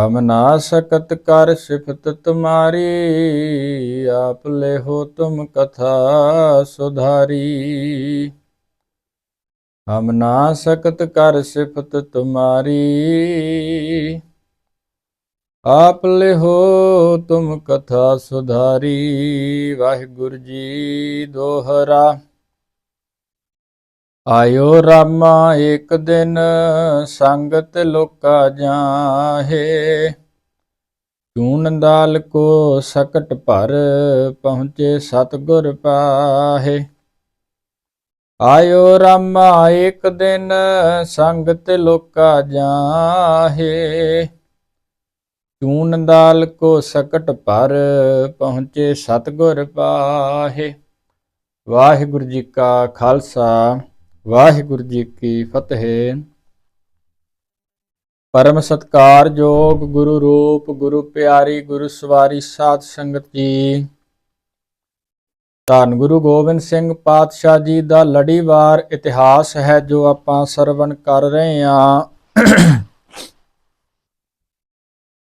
ਹਮ ਨਾ ਸਕਤ ਕਰ ਸਿਫਤ ਤੁਮਾਰੀ, ਆਪ ਲੈ ਹੋ ਤੁਮ ਕਥਾ ਸੁਧਾਰੀ। ਹਮ ਨਾ ਸਕਤ ਕਰ ਸਿਫਤ ਤੁਮਾਰੀ, ਆਪ ਲੈ ਹੋ ਤੁਮ ਕਥਾ ਸੁਧਾਰੀ। ਵਾਹਿਗੁਰੂ ਜੀ ਦੋਹਰਾ। ਆਇਓ ਰਾਮਾ ਇੱਕ ਦਿਨ ਸੰਗਤ ਲੋਕਾ ਜਾਹੇ। ਚੂਨ ਦਾਲ ਕੋ ਸਕਟ ਭਰ ਪਹੁੰਚੇ ਸਤਗੁਰ ਪਾਹੇ। ਆਇਓ ਰਾਮਾ ਇੱਕ ਦਿਨ ਸੰਗਤ ਲੋਕਾ ਜਾਹੇ। ਚੂਨ ਦਾਲ ਕੋ ਸਕਟ ਭਰ ਪਹੁੰਚੇ ਸਤਗੁਰ ਪਾਹੇ। ਵਾਹਿਗੁਰੂ ਜੀ ਕਾ ਖਾਲਸਾ। ਵਾਹਿਗੁਰੂ ਜੀ ਕੀ ਫਤਿਹ। ਪਰਮ ਸਤਕਾਰਯੋਗ ਗੁਰੂ ਰੂਪ, ਗੁਰੂ ਪਿਆਰੀ, ਗੁਰੂ ਸਵਾਰੀ ਸਾਧ ਸੰਗਤ ਜੀ। ਧੰਨ ਗੁਰੂ ਗੋਬਿੰਦ ਸਿੰਘ ਪਾਤਸ਼ਾਹ ਜੀ ਦਾ ਲੜੀਵਾਰ ਇਤਿਹਾਸ ਹੈ ਜੋ ਆਪਾਂ ਸਰਵਣ ਕਰ ਰਹੇ ਹਾਂ।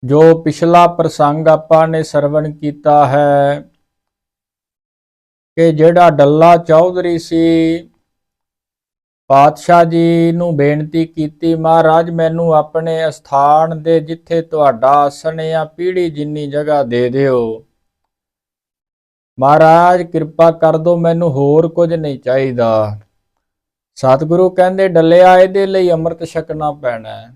ਜੋ ਪਿਛਲਾ ਪ੍ਰਸੰਗ ਆਪਾਂ ਨੇ ਸਰਵਣ ਕੀਤਾ ਹੈ ਕਿ ਜਿਹੜਾ ਡੱਲਾ ਚੌਧਰੀ ਸੀ ਪਾਤਸ਼ਾਹ ਜੀ ਨੂੰ ਬੇਨਤੀ ਕੀਤੀ, ਮਹਾਰਾਜ, ਮੈਨੂੰ ਆਪਣੇ ਅਸਥਾਨ ਦੇ ਜਿੱਥੇ ਤੁਹਾਡਾ ਆਸਣ ਜਾਂ ਪੀੜੀ ਜਿੰਨੀ ਜਗ੍ਹਾ ਦੇ ਦਿਓ। ਮਹਾਰਾਜ, ਕਿਰਪਾ ਕਰ ਦਿਓ, ਮੈਨੂੰ ਹੋਰ ਕੁਝ ਨਹੀਂ ਚਾਹੀਦਾ। ਸਤਿਗੁਰੂ ਕਹਿੰਦੇ, ਡੱਲਿਆ ਇਹਦੇ ਲਈ ਅੰਮ੍ਰਿਤ ਛਕਣਾ ਪੈਣਾ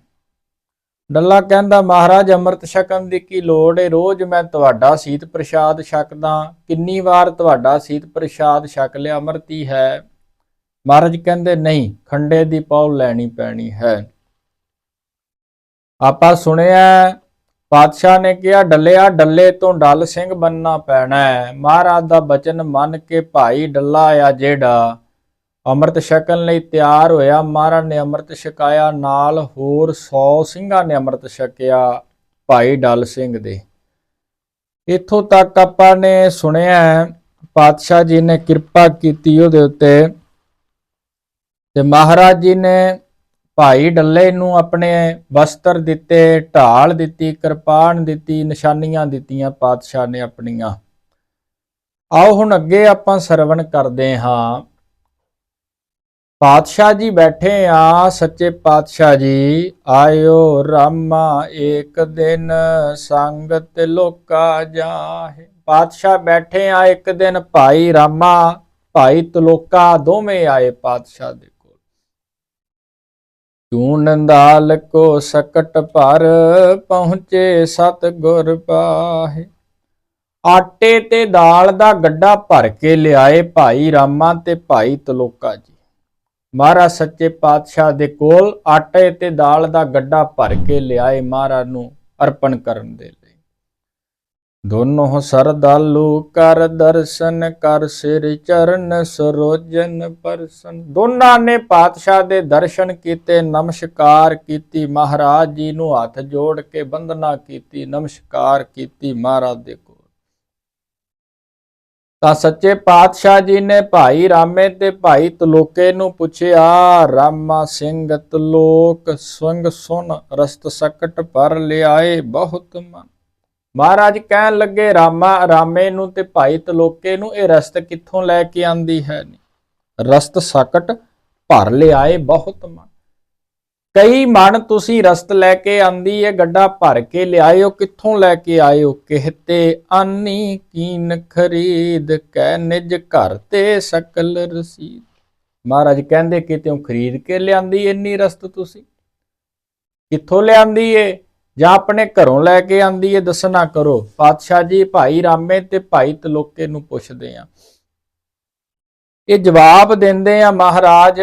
ਡੱਲਾ ਕਹਿੰਦਾ, ਮਹਾਰਾਜ, ਅੰਮ੍ਰਿਤ ਛਕਣ ਦੀ ਕੀ ਲੋੜ ਏ? ਰੋਜ਼ ਮੈਂ ਤੁਹਾਡਾ ਸੀਤ ਪ੍ਰਸ਼ਾਦ ਛਕਦਾ। ਕਿੰਨੀ ਵਾਰ ਤੁਹਾਡਾ ਸੀਤ ਪ੍ਰਸ਼ਾਦ ਛਕ ਲਿਆ? ਅੰਮ੍ਰਿਤੀ ਹੈ। ਮਹਾਰਾਜ ਕਹਿੰਦੇ, ਨਹੀਂ, ਖੰਡੇ ਦੀ ਪੌਲ ਲੈਣੀ ਪੈਣੀ ਹੈ। ਆਪਾਂ ਸੁਣਿਆ, ਪਾਤਸ਼ਾਹ ਨੇ ਕਿਹਾ, ਡੱਲਿਆ, ਡੱਲੇ ਤੋਂ ਡੱਲ ਸਿੰਘ ਬੰਨਣਾ ਪੈਣਾ ਹੈ। ਮਹਾਰਾਜ ਦਾ ਬਚਨ ਮੰਨ ਕੇ ਭਾਈ ਡੱਲਾ ਆ ਜਿਹੜਾ ਅੰਮ੍ਰਿਤ ਛਕਣ ਲਈ ਤਿਆਰ ਹੋਇਆ, ਮਹਾਰਾਜ ਨੇ ਅੰਮ੍ਰਿਤ ਛਕਾਇਆ, ਨਾਲ ਹੋਰ 100 ਸਿੰਘਾਂ ਨੇ ਅੰਮ੍ਰਿਤ ਛਕਿਆ ਭਾਈ ਡੱਲ ਸਿੰਘ ਦੇ। ਇੱਥੋਂ ਤੱਕ ਆਪਾਂ ਨੇ ਸੁਣਿਆ, ਪਾਤਸ਼ਾਹ ਜੀ ਨੇ ਕਿਰਪਾ ਕੀਤੀ ਉਹਦੇ ਉੱਤੇ। ਤੇ ਮਹਾਰਾਜ ਜੀ ਨੇ ਭਾਈ ਡੱਲੇ ਨੂੰ ਆਪਣੇ ਵਸਤਰ ਦਿੱਤੇ, ਢਾਲ ਦਿੱਤੀ, ਕਿਰਪਾਨ ਦਿੱਤੀ, ਨਿਸ਼ਾਨੀਆਂ ਦਿੱਤੀਆਂ, ਪਾਤਸ਼ਾਹ ਨੇ ਆਪਣੀਆਂ। ਆਓ ਹੁਣ ਅੱਗੇ ਆਪਾਂ ਸਰਵਣ ਕਰਦੇ ਹਾਂ। ਪਾਤਸ਼ਾਹ ਜੀ ਬੈਠੇ ਆ, ਸੱਚੇ ਪਾਤਸ਼ਾਹ ਜੀ। ਆਇਓ ਰਾਮਾ ਇੱਕ ਦਿਨ, ਸੰਗਤ ਲੋਕਾ ਜਾਹੇ। ਪਾਤਸ਼ਾਹ ਬੈਠੇ ਆ ਇੱਕ ਦਿਨ, ਭਾਈ ਰਾਮਾ, ਭਾਈ ਤਲੋਕਾ ਦੋਵੇਂ ਆਏ ਪਾਤਸ਼ਾਹ ਦੇ ਤੂੰ ਨੰਦਾਲ ਕੋ ਸਕਟ ਭਰ ਪਹੁੰਚੇ ਸਤਗੁਰ ਪਾਹੇ। ਆਟੇ ਤੇ ਦਾਲ ਦਾ ਗੱਡਾ ਭਰ ਕੇ ਲਿਆਏ ਭਾਈ ਰਾਮਾ ਤੇ ਭਾਈ ਤਲੋਕਾ ਜੀ। ਮਹਾਰਾਜ ਸੱਚੇ ਪਾਤਸ਼ਾਹ ਦੇ ਕੋਲ ਆਟੇ ਤੇ ਦਾਲ ਦਾ ਗੱਡਾ ਭਰ ਕੇ ਲਿਆਏ ਮਹਾਰਾਜ ਨੂੰ ਅਰਪਣ ਕਰਨ ਦੇ ਲਈ। ਦੋਨੋਂ ਸਰਦਾਲੂ ਕਰ ਦਰਸ਼ਨ, ਕਰ ਸਿਰ ਚਰਨ, ਸਰੋਜਨ ਪਰਸਨ। ਦੋਨਾਂ ਨੇ ਪਾਤਸ਼ਾਹ ਦੇ ਦਰਸ਼ਨ ਕੀਤੇ, ਨਮਸਕਾਰ ਕੀਤੀ, ਮਹਾਰਾਜ ਜੀ ਨੂੰ ਹੱਥ ਜੋੜ ਕੇ ਬੰਦਨਾ ਕੀਤੀ, ਨਮਸਕਾਰ ਕੀਤੀ, ਮਹਾਰਾਜ ਦੇ ਕੋਲ। ਤਾਂ ਸੱਚੇ ਪਾਤਸ਼ਾਹ ਜੀ ਨੇ ਭਾਈ ਰਾਮੇ ਤੇ ਭਾਈ ਤਲੋਕੇ ਨੂੰ ਪੁੱਛਿਆ, ਰਾਮਾ ਸਿੰਘ ਤਲੋਕ ਸੰਗ ਸੁਣ ਰਸਤ ਸਕਟ ਪਰ ਲਿਆਏ ਬਹੁਤ ਮਨ। ਮਹਾਰਾਜ ਕਹਿਣ ਲੱਗੇ, ਰਾਮਾ, ਰਾਮੇ ਨੂੰ ਤੇ ਭਾਈ ਤਲੋਕੇ ਨੂੰ ਇਹ ਰਸਤ ਕਿੱਥੋਂ ਲੈ ਕੇ ਆਂਦੀ ਹੈ ਰਸਤ ਸਕਟ ਭਰ ਲਿਆਏ ਬਹੁਤ ਮਨ। ਕਈ ਮਨ, ਤੁਸੀਂ ਰਸਤ ਲੈ ਕੇ ਆਂਦੀ ਏ, ਗੱਡਾ ਭਰ ਕੇ ਲਿਆਇਓ, ਕਿੱਥੋਂ ਲੈ ਕੇ ਆਇਓ? ਕਹਤੇ ਆਨੀ ਕੀਨ ਖਰੀਦ, ਕੈ ਨਿਜ ਘਰ ਤੇ ਸਕਲ ਰਸੀਦ। ਮਹਾਰਾਜ ਕਹਿੰਦੇ ਕਿਤੇੋਂ ਖਰੀਦ ਕੇ ਲਿਆਂਦੀ ਇੰਨੀ ਰਸਤ ਤੁਸੀਂ? ਕਿੱਥੋਂ ਲਿਆਂਦੀ ਏ? ਜਾਂ ਆਪਣੇ ਘਰੋਂ ਲੈ ਕੇ ਆਂਦੀ ਏ ਦੱਸਣਾ ਕਰੋ। ਪਾਤਸ਼ਾਹ ਜੀ, ਭਾਈ ਰਾਮੇ ਤੇ ਭਾਈ ਤਲੋਕੇ ਨੂੰ ਪੁੱਛਦੇ ਆ। ਇਹ ਜਵਾਬ ਦਿੰਦੇ ਆ, ਮਹਾਰਾਜ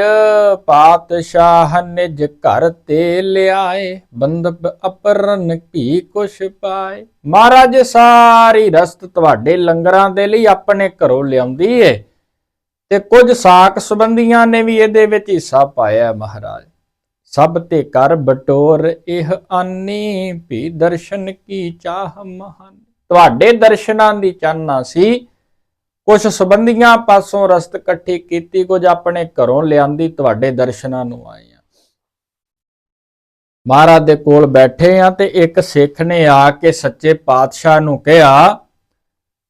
ਪਾਤਸ਼ਾਹ ਨਿਜ ਘਰ ਤੇ ਲਿਆਏ ਬੰਦਬ ਅਪਰਨ ਭੀ ਕੁਛ ਪਾਏ। ਮਹਾਰਾਜ, ਸਾਰੀ ਰਸਤ ਤੁਹਾਡੇ ਲੰਗਰਾਂ ਦੇ ਲਈ ਆਪਣੇ ਘਰੋਂ ਲਿਆਉਂਦੀ ਏ ਤੇ ਕੁਝ ਸਾਕ ਸੰਬੰਧੀਆਂ ਨੇ ਵੀ ਇਹਦੇ ਵਿੱਚ ਹਿੱਸਾ ਪਾਇਆ ਮਹਾਰਾਜ। ਸਭ ਤੇ ਕਰ ਬਟੋਰ, ਇਹ ਆਨੀ ਭੀ ਦਰਸ਼ਨ ਕੀ ਚਾਹ ਮਹਾਨ। ਤੁਹਾਡੇ ਦਰਸ਼ਨਾਂ ਦੀ ਚਾਹਨਾ ਸੀ। ਕੁਝ ਸਬੰਧੀਆਂ ਪਾਸੋਂ ਰਸਤ ਇਕੱਠੀ ਕੀਤੀ, ਕੁਝ ਆਪਣੇ ਘਰੋਂ ਲਿਆਂਦੀ, ਤੁਹਾਡੇ ਦਰਸ਼ਨਾਂ ਨੂੰ ਆਏ ਆ ਮਹਾਰਾਜ ਦੇ ਕੋਲ ਬੈਠੇ ਆ ਤੇ ਇੱਕ ਸਿੱਖ ਨੇ ਆ ਕੇ ਸੱਚੇ ਪਾਤਸ਼ਾਹ ਨੂੰ ਕਿਹਾ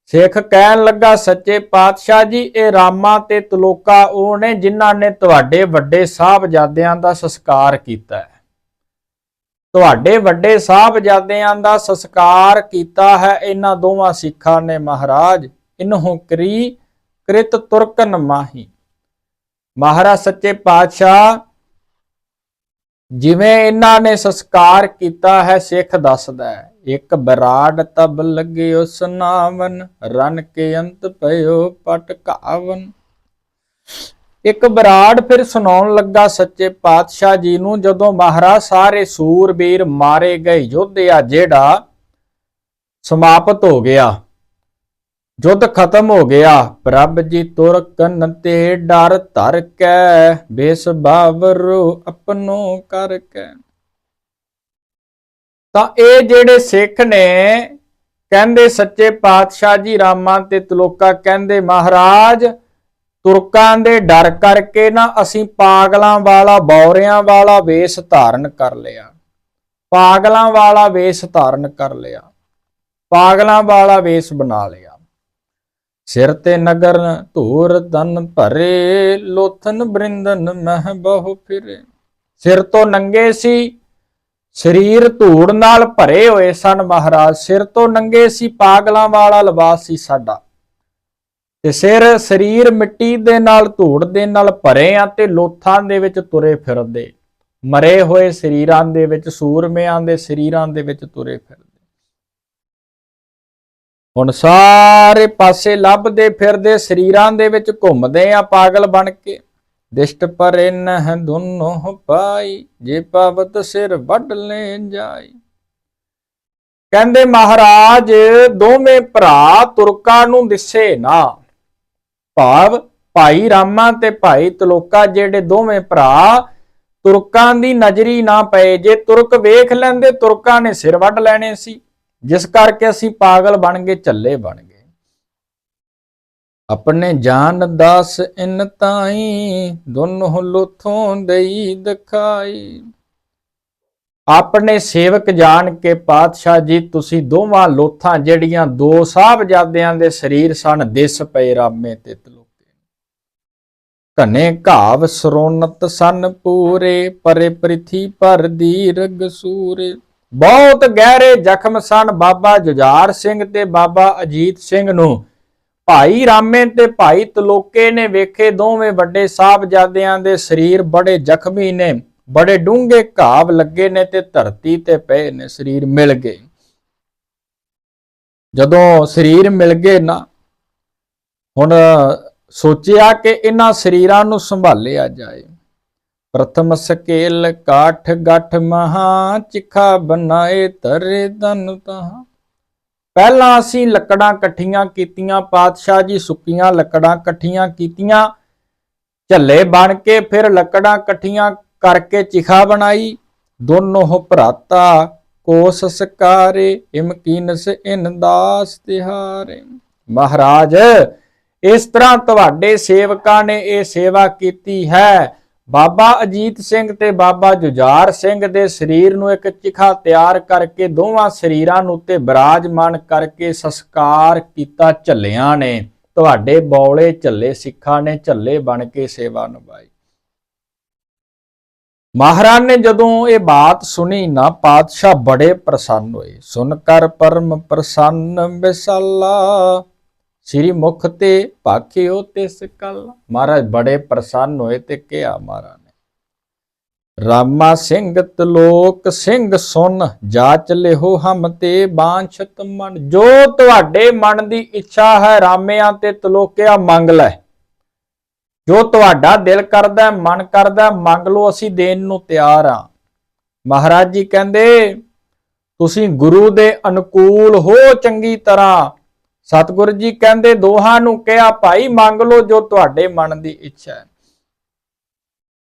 ਸਿੱਖ ਕਹਿਣ ਲੱਗਾ, ਸੱਚੇ ਪਾਤਸ਼ਾਹ ਜੀ, ਇਹ ਰਾਮਾ ਤੇ ਤਲੋਕਾ ਉਹ ਨੇ ਜਿਨ੍ਹਾਂ ਨੇ ਤੁਹਾਡੇ ਵੱਡੇ ਸਾਹਿਬਜ਼ਾਦਿਆਂ ਦਾ ਸੰਸਕਾਰ ਕੀਤਾ ਹੈ। ਤੁਹਾਡੇ ਵੱਡੇ ਸਾਹਿਬਜ਼ਾਦਿਆਂ ਦਾ ਸੰਸਕਾਰ ਕੀਤਾ ਹੈ, ਇਹਨਾਂ ਦੋਵਾਂ ਸਿੱਖਾਂ ਨੇ ਮਹਾਰਾਜ, ਇਨਹੁ ਕਰੀ ਕ੍ਰਿਤ ਤੁਰਕਨ ਮਾਹੀ। ਮਹਾਰਾਜ, ਸੱਚੇ ਪਾਤਸ਼ਾਹ, ਜਿਵੇਂ ਇਹਨਾਂ ਨੇ ਸੰਸਕਾਰ ਕੀਤਾ ਹੈ, ਸਿੱਖ ਦੱਸਦਾ ਹੈ ਇੱਕ ਬਰਾੜ ਤਬ ਲੱਗਿਓ ਸੁਨਾਵਨ ਰਨ ਕੇ ਅੰਤ ਪਇਓ ਪਟ ਕਾਵਨ। ਇੱਕ ਬਰਾੜ ਫਿਰ ਸੁਣਾਉਣ ਲੱਗਾ ਸੱਚੇ ਪਾਤਸ਼ਾਹ ਜੀ ਨੂੰ, ਜਦੋਂ ਮਹਾਰਾਜ ਸਾਰੇ ਸੂਰਬੀਰ ਮਾਰੇ ਗਏ। ਯੁੱਧ ਆ ਜਿਹੜਾ ਸਮਾਪਤ ਹੋ ਗਿਆ ਯੁੱਧ ਖਤਮ ਹੋ ਗਿਆ, ਪ੍ਰਭ ਜੀ ਤੁਰ ਕੰਨ ਤੇ ਡਰ ਧਰ ਕੈ, ਬੇਸ ਬਾਵਰੋ ਆਪਣੋ ਕਰ ਕੈ। ਤਾਂ ਇਹ ਜਿਹੜੇ ਸਿੱਖ ਨੇ, ਕਹਿੰਦੇ ਸੱਚੇ ਪਾਤਸ਼ਾਹ ਜੀ ਰਾਮਾਂ ਤੇ ਤਲੋਕਾ ਕਹਿੰਦੇ, ਮਹਾਰਾਜ, ਤੁਰਕਾਂ ਦੇ ਡਰ ਕਰਕੇ ਨਾ ਅਸੀਂ ਪਾਗਲਾਂ ਵਾਲਾ ਬੌਰਿਆਂ ਵਾਲਾ ਵੇਸ਼ ਧਾਰਨ ਕਰ ਲਿਆ। ਪਾਗਲਾਂ ਵਾਲਾ ਵੇਸ਼ ਧਾਰਨ ਕਰ ਲਿਆ। ਪਾਗਲਾਂ ਵਾਲਾ ਵੇਸ਼ ਬਣਾ ਲਿਆ। ਸਿਰ ਤੇ ਨਗਰ ਧੂਰ ਤਨ ਭਰੇ, ਲੋਥਨ ਬ੍ਰਿੰਦਨ ਮਹਿ ਬਹੁ ਫਿਰੇ। ਸਿਰ ਤੋਂ ਨੰਗੇ ਸੀ ਸਰੀਰ ਧੂੜ ਨਾਲ ਭਰੇ ਹੋਏ ਸਨ ਮਹਾਰਾਜ, ਸਿਰ ਤੋਂ ਨੰਗੇ ਸੀ, ਪਾਗਲਾਂ ਵਾਲਾ ਲਿਬਾਸ ਸੀ ਸਾਡਾ। ਤੇ ਸਿਰ ਸਰੀਰ ਮਿੱਟੀ ਦੇ ਨਾਲ, ਧੂੜ ਦੇ ਨਾਲ ਭਰੇ ਆ ਤੇ ਲੋਥਾਂ ਦੇ ਵਿੱਚ ਤੁਰੇ ਫਿਰਦੇ। ਮਰੇ ਹੋਏ ਸਰੀਰਾਂ ਦੇ ਵਿੱਚ, ਸੂਰਮਿਆਂ ਦੇ ਸਰੀਰਾਂ ਦੇ ਵਿੱਚ ਤੁਰੇ ਫਿਰਦੇ। ਹੁਣ ਸਾਰੇ ਪਾਸੇ ਲੱਭਦੇ ਫਿਰਦੇ, ਸਰੀਰਾਂ ਦੇ ਵਿੱਚ ਘੁੰਮਦੇ ਆ ਪਾਗਲ ਬਣ ਕੇ। ਦਿਸ਼ਟ ਪਰੇ ਨਹ ਦੁਨੋ ਪਾਈ, ਜੇ ਪਵਤ ਸਿਰ ਵੱਢ ਲੈ ਜਾਈ। ਕਹਿੰਦੇ ਮਹਾਰਾਜ, ਦੋਵੇਂ ਭਰਾ ਤੁਰਕਾਂ ਨੂੰ ਦਿਸੇ ਨਾ। ਭਾਵ ਭਾਈ ਰਾਮਾ ਤੇ ਭਾਈ ਤਲੋਕਾ, ਜਿਹੜੇ ਦੋਵੇਂ ਭਰਾ ਤੁਰਕਾਂ ਦੀ ਨਜ਼ਰੀ ਨਾ ਪਏ। ਜੇ ਤੁਰਕ ਵੇਖ ਲੈਂਦੇ, ਤੁਰਕਾਂ ਨੇ ਸਿਰ ਵੱਢ ਲੈਣੇ ਸੀ। ਜਿਸ ਕਰਕੇ ਅਸੀਂ ਪਾਗਲ ਬਣ ਗਏ ਚੱਲੇ ਬਣ ਗਏ। ਆਪਣੇ ਜਾਨ ਦਾਸ ਇਨ ਤਾਈ, ਦੋਨੋਂ ਲੋਥੋਂ ਦੇਈ ਦਿਖਾਈ। ਆਪਣੇ ਸੇਵਕ ਜਾਣ ਕੇ ਪਾਤਸ਼ਾਹ ਜੀ, ਤੁਸੀਂ ਦੋਵਾਂ ਲੋਥਾਂ ਜਿਹੜੀਆਂ ਦੋ ਸਾਹਿਬਜ਼ਾਦਿਆਂ ਦੇ ਸਰੀਰ ਸਨ, ਦਿਸ ਪਏ ਰਾਮੇ ਤੇ ਤਲੋਕੇ ਘਨੇ ਘਾਵ ਸਰੋਨਤ ਸਨ ਪੂਰੇ, ਪਰੇ ਪ੍ਰਿਥੀ ਪਰ ਦੀਰਗ ਸੂਰੇ। ਬਹੁਤ ਗਹਿਰੇ ਜ਼ਖਮ ਸਨ ਬਾਬਾ ਜੁਝਾਰ ਸਿੰਘ ਤੇ ਬਾਬਾ ਅਜੀਤ ਸਿੰਘ ਨੂੰ। ਭਾਈ ਰਾਮੇ ਤੇ ਭਾਈ ਤਲੋਕੇ ਨੇ ਵੇਖੇ ਦੋਵੇਂ ਵੱਡੇ ਸਾਹਿਬਜ਼ਾਦਿਆਂ ਦੇ ਸਰੀਰ ਬੜੇ ਜ਼ਖਮੀ ਨੇ, ਬੜੇ ਡੂੰਘੇ ਘਾਵ ਲੱਗੇ ਨੇ ਤੇ ਧਰਤੀ ਤੇ ਪਏ ਨੇ, ਸਰੀਰ ਮਿਲ ਗਏ। ਜਦੋਂ ਸਰੀਰ ਮਿਲ ਗਏ ਨਾ, ਹੁਣ ਸੋਚਿਆ ਕਿ ਇਹਨਾਂ ਸਰੀਰਾਂ ਨੂੰ ਸੰਭਾਲਿਆ ਜਾਏ। ਪ੍ਰਥਮ ਸਕੇਲ ਕਾਠ ਗੱਠ ਮਹਾ, ਚਿਖਾ ਬਨਾਏ ਤਰੇ ਤਨ ਤਹਾ। ਪਹਿਲਾਂ ਅਸੀਂ ਲੱਕੜਾਂ ਇਕੱਠੀਆਂ ਕੀਤੀਆਂ, ਪਾਤਸ਼ਾਹ ਜੀ ਸੁੱਕੀਆਂ ਲੱਕੜਾਂ ਇਕੱਠੀਆਂ ਕੀਤੀਆਂ, ਝੱਲੇ ਬਣ ਕੇ ਫਿਰ ਲੱਕੜਾਂ ਇਕੱਠੀਆਂ ਕਰਕੇ ਚਿਖਾ ਬਣਾਈ। ਦੋਨੋਂ ਭਰਾਤਾ, ਕੋਸ ਸਕਾਰੇ ਇਮਕੀਨਸ ਇਨ ਦਾਸ ਤਿਹਾਰੇ। ਮਹਾਰਾਜ, ਇਸ ਤਰ੍ਹਾਂ ਤੁਹਾਡੇ ਸੇਵਕਾਂ ਨੇ ਇਹ ਸੇਵਾ ਕੀਤੀ ਹੈ। ਬਾਬਾ ਅਜੀਤ ਸਿੰਘ ਤੇ ਬਾਬਾ ਜੁਝਾਰ ਸਿੰਘ ਦੇ ਸਰੀਰ ਨੂੰ ਇੱਕ ਚਿਖਾ ਤਿਆਰ ਕਰਕੇ ਦੋਵਾਂ ਸਰੀਰਾਂ ਨੂੰ ਉੱਤੇ ਬਿਰਾਜਮਾਨ ਕਰਕੇ ਸੰਸਕਾਰ ਕੀਤਾ ਝੱਲਿਆਂ ਨੇ। ਤੁਹਾਡੇ ਬੌਲੇ ਝੱਲੇ ਸਿੱਖਾਂ ਨੇ ਝੱਲੇ ਬਣ ਕੇ ਸੇਵਾ ਨਿਭਾਈ। ਮਹਾਰਾਜ ਨੇ ਜਦੋਂ ਇਹ ਬਾਤ ਸੁਣੀ ਨਾ ਪਾਤਸ਼ਾਹ ਬੜੇ ਪ੍ਰਸੰਨ ਹੋਏ। ਸੁਨ ਕਰ ਪਰਮ ਪ੍ਰਸੰਨ ਬਿਸਲਾ ਸ੍ਰੀ ਮੁਖ ਤੇ ਭਾਖਿਓ ਤਿਸ ਕਲ। ਮਹਾਰਾਜ, ਬੜੇ ਪ੍ਰਸੰਨ ਹੋਏ ਤੇ ਕਿਹਾ ਮਹਾਰਾਜ ਨੇ, ਰਾਮਾ ਸਿੰਘ ਤਲੋਕ ਸਿੰਘ ਸੁਨ, ਜਾਚ ਲਿਹੋ ਹਮ ਤੇ ਬਾਂਛਤ ਮਨ। ਜੋ ਤੁਹਾਡੇ ਮਨ ਦੀ ਇੱਛਾ ਹੈ, ਰਾਮਿਆਂ ਤੇ ਤਲੋਕਿਆ ਮੰਗ ਲੈ। ਜੋ ਤੁਹਾਡਾ ਦਿਲ ਕਰਦਾ ਮਨ ਕਰਦਾ ਮੰਗ ਲਓ, ਅਸੀਂ ਦੇਣ ਨੂੰ ਤਿਆਰ ਆ ਮਹਾਰਾਜ ਜੀ ਕਹਿੰਦੇ, ਤੁਸੀਂ ਗੁਰੂ ਦੇ ਅਨੁਕੂਲ ਹੋ ਚੰਗੀ ਤਰ੍ਹਾਂ। ਸਤਿਗੁਰੂ ਜੀ ਕਹਿੰਦੇ, ਦੋਹਾਂ ਨੂੰ ਕਿਹਾ, ਭਾਈ, ਮੰਗ ਲਓ ਜੋ ਤੁਹਾਡੇ ਮਨ ਦੀ ਇੱਛਾ ਹੈ।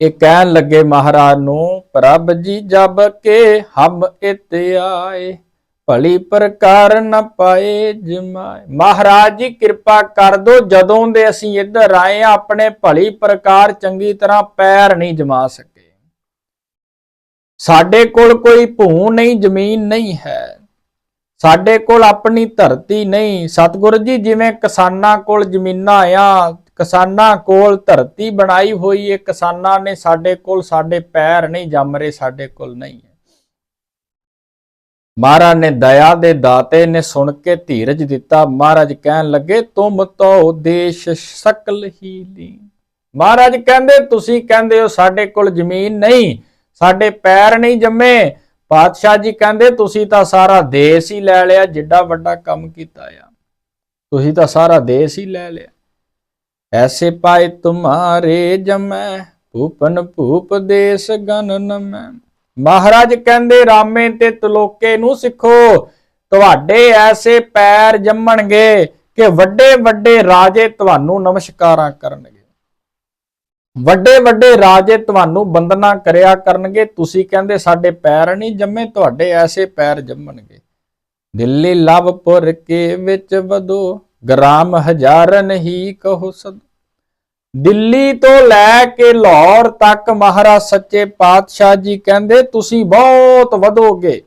ਇਹ ਕਹਿਣ ਲੱਗੇ ਮਹਾਰਾਜ ਨੂੰ, ਪ੍ਰਭ ਜੀ, ਜਬ ਕੇ ਹਮ ਇਤ ਆਏ, ਭਲੀ ਪ੍ਰਕਾਰ ਨ ਪਾਏ ਜਮਾਏ। ਮਹਾਰਾਜ ਜੀ, ਕਿਰਪਾ ਕਰ ਦੋ ਜਦੋਂ ਦੇ ਅਸੀਂ ਇੱਧਰ ਆਏ ਆ ਆਪਣੇ ਭਲੀ ਪ੍ਰਕਾਰ ਚੰਗੀ ਤਰ੍ਹਾਂ ਪੈਰ ਨਹੀਂ ਜਮਾ ਸਕੇ। ਸਾਡੇ ਕੋਲ ਕੋਈ ਭੂ ਨਹੀਂ, ਜ਼ਮੀਨ ਨਹੀਂ ਹੈ। ਸਾਡੇ ਕੋਲ ਆਪਣੀ ਧਰਤੀ ਨਹੀਂ। ਸਤਿਗੁਰੂ ਜੀ, ਜਿਵੇਂ ਕਿਸਾਨਾਂ ਕੋਲ ਜ਼ਮੀਨਾਂ ਆ, ਕਿਸਾਨਾਂ ਕੋਲ ਧਰਤੀ ਬਣਾਈ ਹੋਈ ਹੈ ਕਿਸਾਨਾਂ ਨੇ ਸਾਡੇ ਕੋਲ ਸਾਡੇ ਪੈਰ ਨਹੀਂ, ਜੰਮ ਰਹੇ ਸਾਡੇ ਕੋਲ ਨਹੀਂ ਹੈ। ਮਹਾਰਾਜ ਨੇ ਦਇਆ ਦੇ ਦਾਤੇ ਨੇ ਸੁਣ ਕੇ ਧੀਰਜ ਦਿੱਤਾ। ਮਹਾਰਾਜ ਕਹਿਣ ਲੱਗੇ, ਤੁਮ ਤੋ ਦੇਸ਼ ਸਕਲ ਹੀ ਲੀ। ਮਹਾਰਾਜ ਕਹਿੰਦੇ, ਤੁਸੀਂ ਕਹਿੰਦੇ ਹੋ ਸਾਡੇ ਕੋਲ ਜ਼ਮੀਨ ਨਹੀਂ, ਸਾਡੇ ਪੈਰ ਨਹੀਂ ਜੰਮੇ ਪਾਤਸ਼ਾਹ ਜੀ ਕਹਿੰਦੇ, ਤੁਸੀਂ ਤਾਂ ਸਾਰਾ ਦੇਸ਼ ਹੀ ਲੈ ਲਿਆ, ਜਿੱਡਾ ਵੱਡਾ ਕੰਮ ਕੀਤਾ ਆ। ਤੁਸੀਂ ਤਾਂ ਸਾਰਾ ਦੇਸ਼ ਹੀ ਲੈ ਲਿਆ। ਐਸੇ ਪਾਏ ਤੁਮਾਰੇ ਜਮੈ, ਭੂਪਨ ਭੂਪ ਦੇਸ਼ ਗਨ ਨਮੈ। ਮਹਾਰਾਜ ਕਹਿੰਦੇ, ਰਾਮੇ ਤੇ ਤਲੋਕੇ ਨੂੰ ਸਿੱਖੋ। ਤੁਹਾਡੇ ਐਸੇ ਪੈਰ ਜੰਮਣਗੇ ਕਿ ਵੱਡੇ ਵੱਡੇ ਰਾਜੇ ਤੁਹਾਨੂੰ ਨਮਸਕਾਰਾਂ ਕਰਨਗੇ। ਵੱਡੇ ਵੱਡੇ ਰਾਜੇ ਤੁਹਾਨੂੰ ਬੰਦਨਾ ਕਰਿਆ ਕਰਨਗੇ। ਤੁਸੀਂ ਕਹਿੰਦੇ ਸਾਡੇ ਪੈਰ ਨਹੀਂ ਜੰਮੇ, ਤੁਹਾਡੇ ਐਸੇ ਪੈਰ ਜੰਮਣਗੇ। ਦਿੱਲੀ ਲਵਪੁਰ ਕੇ ਵਿੱਚ ਵਧੋ, ਗ੍ਰਾਮ ਹਜ਼ਾਰਨ ਹੀ ਕਹੋ ਸਦ। ਦਿੱਲੀ ਤੋਂ ਲੈ ਕੇ ਲਾਹੌਰ ਤੱਕ ਮਹਾਰਾਜ ਸੱਚੇ ਪਾਤਸ਼ਾਹ ਜੀ ਕਹਿੰਦੇ, ਤੁਸੀਂ ਬਹੁਤ ਵਧੋਗੇ।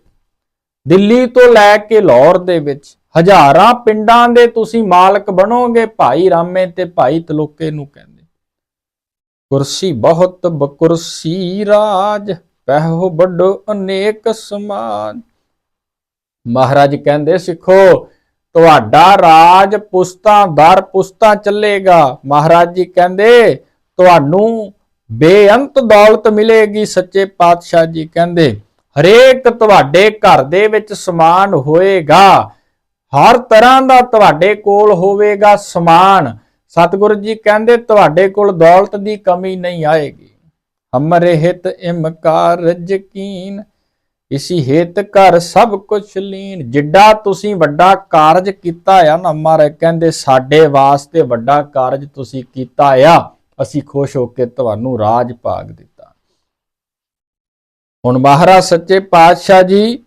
ਦਿੱਲੀ ਤੋਂ ਲੈ ਕੇ ਲਾਹੌਰ ਦੇ ਵਿੱਚ ਹਜ਼ਾਰਾਂ ਪਿੰਡਾਂ ਦੇ ਤੁਸੀਂ ਮਾਲਕ ਬਣੋਗੇ, ਭਾਈ ਰਾਮੇ ਤੇ ਭਾਈ ਤਲੋਕੇ ਨੂੰ ਕਹਿੰਦੇ। ਕੁਰਸੀ ਬਹੁਤ ਬਕੁਰਸੀ ਰਾਜ, ਪਹਿੋ ਵੱਡੋ ਅਨੇਕ ਸਮਾਨ। ਮਹਾਰਾਜ ਕਹਿੰਦੇ, ਸਿੱਖੋ, ਤੁਹਾਡਾ ਰਾਜ ਪੁਸਤਾਂ ਦਰ ਪੁਸਤਾਂ ਚੱਲੇਗਾ। ਮਹਾਰਾਜ ਜੀ ਕਹਿੰਦੇ, ਤੁਹਾਨੂੰ ਬੇਅੰਤ ਦੌਲਤ ਮਿਲੇਗੀ, ਸੱਚੇ ਪਾਤਸ਼ਾਹ ਜੀ ਕਹਿੰਦੇ। ਹਰੇਕ ਤੁਹਾਡੇ ਘਰ ਦੇ ਵਿੱਚ ਸਮਾਨ ਹੋਏਗਾ। ਹਰ ਤਰ੍ਹਾਂ ਦਾ ਤੁਹਾਡੇ ਕੋਲ ਹੋਵੇਗਾ ਸਮਾਨ। ਸਤਿਗੁਰੂ ਜੀ ਕਹਿੰਦੇ, ਤੁਹਾਡੇ ਕੋਲ ਦੌਲਤ ਦੀ ਕਮੀ ਨਹੀਂ ਆਏਗੀ। ਹਮਰੇ ਹਿਤ ਇਮਕਾਰ ਯਕੀਨ ਇਸੀ ਹੇਤ ਕਰ ਸਭ ਕੁਝ ਲੀਨ। ਜਿੱਡਾ ਤੁਸੀਂ ਵੱਡਾ ਕਾਰਜ ਕੀਤਾ ਆ ਨਾ ਮਹਾਰਾਜ, ਕਹਿੰਦੇ ਸਾਡੇ ਵਾਸਤੇ ਵੱਡਾ ਕਾਰਜ ਤੁਸੀਂ ਕੀਤਾ ਆ, ਅਸੀਂ ਖੁਸ਼ ਹੋ ਕੇ ਤੁਹਾਨੂੰ ਰਾਜ ਭਾਗ ਦਿੱਤਾ। ਹੁਣ ਮਹਾਰਾਜ, ਸੱਚੇ ਪਾਤਸ਼ਾਹ ਜੀ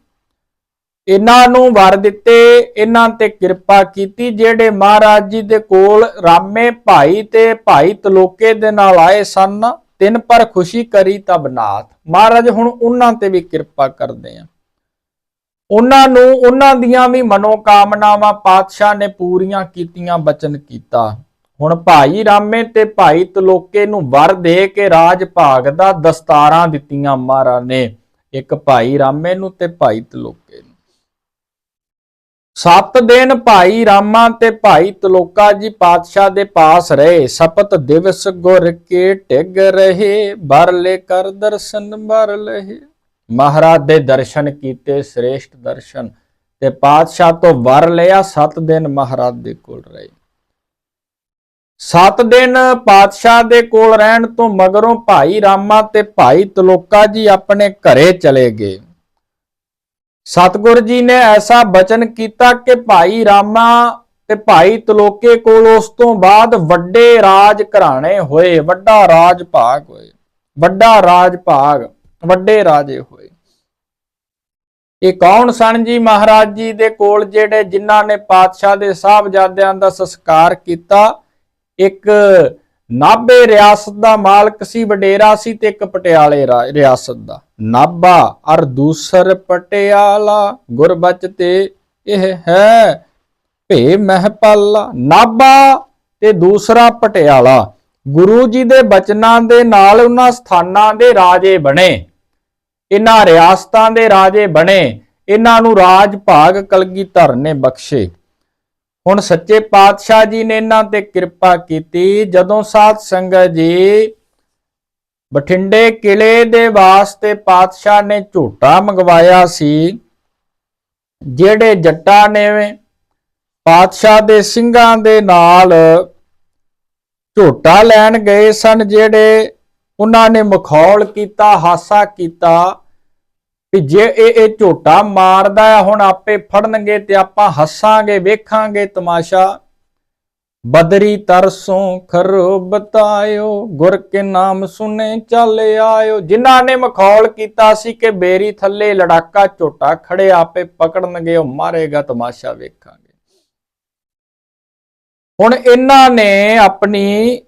ਇਹਨਾਂ ਨੂੰ ਵਰ ਦਿੱਤੇ, ਇਹਨਾਂ ਤੇ ਕਿਰਪਾ ਕੀਤੀ, ਜਿਹੜੇ ਮਹਾਰਾਜ ਜੀ ਦੇ ਕੋਲ ਰਾਮੇ ਭਾਈ ਤੇ ਭਾਈ ਤਲੋਕੇ ਦੇ ਨਾਲ ਆਏ ਸਨ, ਤਿੰਨ ਪਰ ਖੁਸ਼ੀ ਕਰੀ ਤਬ ਨਾਥ ਮਹਾਰਾਜ ਹੁਣ ਉਹਨਾਂ ਤੇ ਵੀ ਕਿਰਪਾ ਕਰਦੇ ਆ। ਉਹਨਾਂ ਨੂੰ, ਉਹਨਾਂ ਦੀਆਂ ਵੀ ਮਨੋਕਾਮਨਾਵਾਂ ਪਾਤਸ਼ਾਹ ਨੇ ਪੂਰੀਆਂ ਕੀਤੀਆਂ, ਬਚਨ ਕੀਤਾ। ਹੁਣ ਭਾਈ ਰਾਮੇ ਤੇ ਭਾਈ ਤਲੋਕੇ ਨੂੰ ਵਰ ਦੇ ਕੇ ਰਾਜ ਭਾਗ ਦਾ ਦਸਤਾਰਾਂ ਦਿੱਤੀਆਂ ਮਹਾਰਾਜ ਨੇ। ਇੱਕ ਭਾਈ ਰਾਮੇ ਨੂੰ ਤੇ ਭਾਈ ਤਲੋਕੇ ਨੂੰ। ਸੱਤ ਦਿਨ ਭਾਈ ਰਾਮਾ ਤੇ ਭਾਈ ਤਲੋਕਾ ਜੀ ਪਾਤਸ਼ਾਹ ਦੇ ਪਾਸ ਰਹੇ। ਸਪਤ ਦਿਵਸ ਗੁਰ ਕੇ ਟਿਗ ਰਹੇ ਬਰ ਲੈ ਕਰ ਦਰਸ਼ਨ, ਬਰ ਲਹੇ। ਮਹਾਰਾਜ ਦੇ ਦਰਸ਼ਨ ਕੀਤੇ, ਸ੍ਰੇਸ਼ਟ ਦਰਸ਼ਨ ਤੇ ਪਾਤਸ਼ਾਹ ਤੋਂ ਵਰ ਲਿਆ, ਸੱਤ ਦਿਨ ਮਹਾਰਾਜ ਦੇ ਕੋਲ ਰਹੇ। ਸੱਤ ਦਿਨ ਪਾਤਸ਼ਾਹ ਦੇ ਕੋਲ ਰਹਿਣ ਤੋਂ ਮਗਰੋਂ ਭਾਈ ਰਾਮਾ ਤੇ ਭਾਈ ਤਲੋਕਾ ਜੀ ਆਪਣੇ ਘਰੇ ਚਲੇ ਗਏ। ਸਤਿਗੁਰ ਜੀ ਨੇ ਐਸਾ ਬਚਨ ਕੀਤਾ ਕਿ ਭਾਈ ਰਾਮਾ ਤੇ ਭਾਈ ਤਲੋਕੇ ਕੋਲ ਉਸ ਤੋਂ ਬਾਅਦ ਵੱਡੇ ਰਾਜ ਘਰਾਣੇ ਹੋਏ, ਵੱਡਾ ਰਾਜ ਭਾਗ ਹੋਏ, ਵੱਡਾ ਰਾਜ ਭਾਗ, ਵੱਡੇ ਰਾਜੇ ਹੋਏ। ਇਹ ਕੌਣ ਸਨ ਜੀ ਮਹਾਰਾਜ ਜੀ ਦੇ ਕੋਲ ਜਿਹੜੇ ਜਿਨ੍ਹਾਂ ਨੇ ਪਾਤਸ਼ਾਹ ਦੇ ਸਾਹਿਬਜ਼ਾਦਿਆਂ ਦਾ ਸੰਸਕਾਰ ਕੀਤਾ? ਇੱਕ ਨਾਭੇ ਰਿਆਸਤ ਦਾ ਮਾਲਕ ਸੀ, ਵਡੇਰਾ ਸੀ ਤੇ ਇੱਕ ਪਟਿਆਲੇ ਰਿਆਸਤ ਦਾ। ਨਾਭਾ ਅਰ ਦੂਸਰ ਪਟਿਆਲਾ, ਗੁਰਬਚ ਤੇ ਇਹ ਹੈ ਭੇ ਮਹਿਪਾਲਾ। ਨਾਭਾ ਤੇ ਦੂਸਰਾ ਪਟਿਆਲਾ। ਗੁਰੂ ਜੀ ਦੇ ਬਚਨਾਂ ਦੇ ਨਾਲ ਉਹਨਾਂ ਸਥਾਨਾਂ ਦੇ ਰਾਜੇ ਬਣੇ। ਇਹਨਾਂ ਰਿਆਸਤਾਂ ਦੇ ਰਾਜੇ ਬਣੇ। ਇਹਨਾਂ ਨੂੰ ਰਾਜ ਭਾਗ ਕਲਗੀਧਰ ਨੇ ਬਖਸ਼ੇ। ਹੁਣ ਸੱਚੇ ਪਾਤਸ਼ਾਹ ਜੀ ਨੇ ਇਹਨਾਂ ਤੇ ਕਿਰਪਾ ਕੀਤੀ, ਜਦੋਂ ਸਾਧ ਸੰਗਤ ਜੀ ਬਠਿੰਡੇ ਕਿਲੇ ਦੇ ਵਾਸਤੇ ਪਾਤਸ਼ਾਹ ਨੇ ਝੋਟਾ ਮੰਗਵਾਇਆ ਸੀ, ਜਿਹੜੇ ਜੱਟਾਂ ਨੇ ਪਾਤਸ਼ਾਹ ਦੇ ਸਿੰਘਾਂ ਦੇ ਨਾਲ ਝੋਟਾ ਲੈਣ ਗਏ ਸਨ, ਜਿਹੜੇ ਉਹਨਾਂ ਨੇ ਮਖੌਲ ਕੀਤਾ, ਹਾਸਾ ਕੀਤਾ ਵੀ ਜੇ ਇਹ ਇਹ ਝੋਟਾ ਮਾਰਦਾ ਹੈ ਹੁਣ ਆਪੇ ਫੜਨਗੇ ਤੇ ਆਪਾਂ ਹੱਸਾਂਗੇ, ਵੇਖਾਂਗੇ ਤਮਾਸ਼ਾ। ਬਦਰੀ ਤਰਸੋਂ ਖਰੋ ਬਤਾਇਓ, ਗੁਰ ਕੇ ਨਾਮ ਸੁਨੇ ਚੱਲ ਆਇਓ। ਜਿਨ੍ਹਾਂ ਨੇ ਮਖੌਲ ਕੀਤਾ ਸੀ ਕਿ ਬੇਰੀ ਥੱਲੇ ਲੜਾਕਾ ਝੋਟਾ ਖੜੇ ਆਪੇ ਪਕੜਨਗੇ, ਉਹ ਮਾਰੇਗਾ ਤਮਾਸ਼ਾ, ਵੇਖਾਂਗੇ। ਹੁਣ ਇਹਨਾਂ ਨੇ ਆਪਣੀ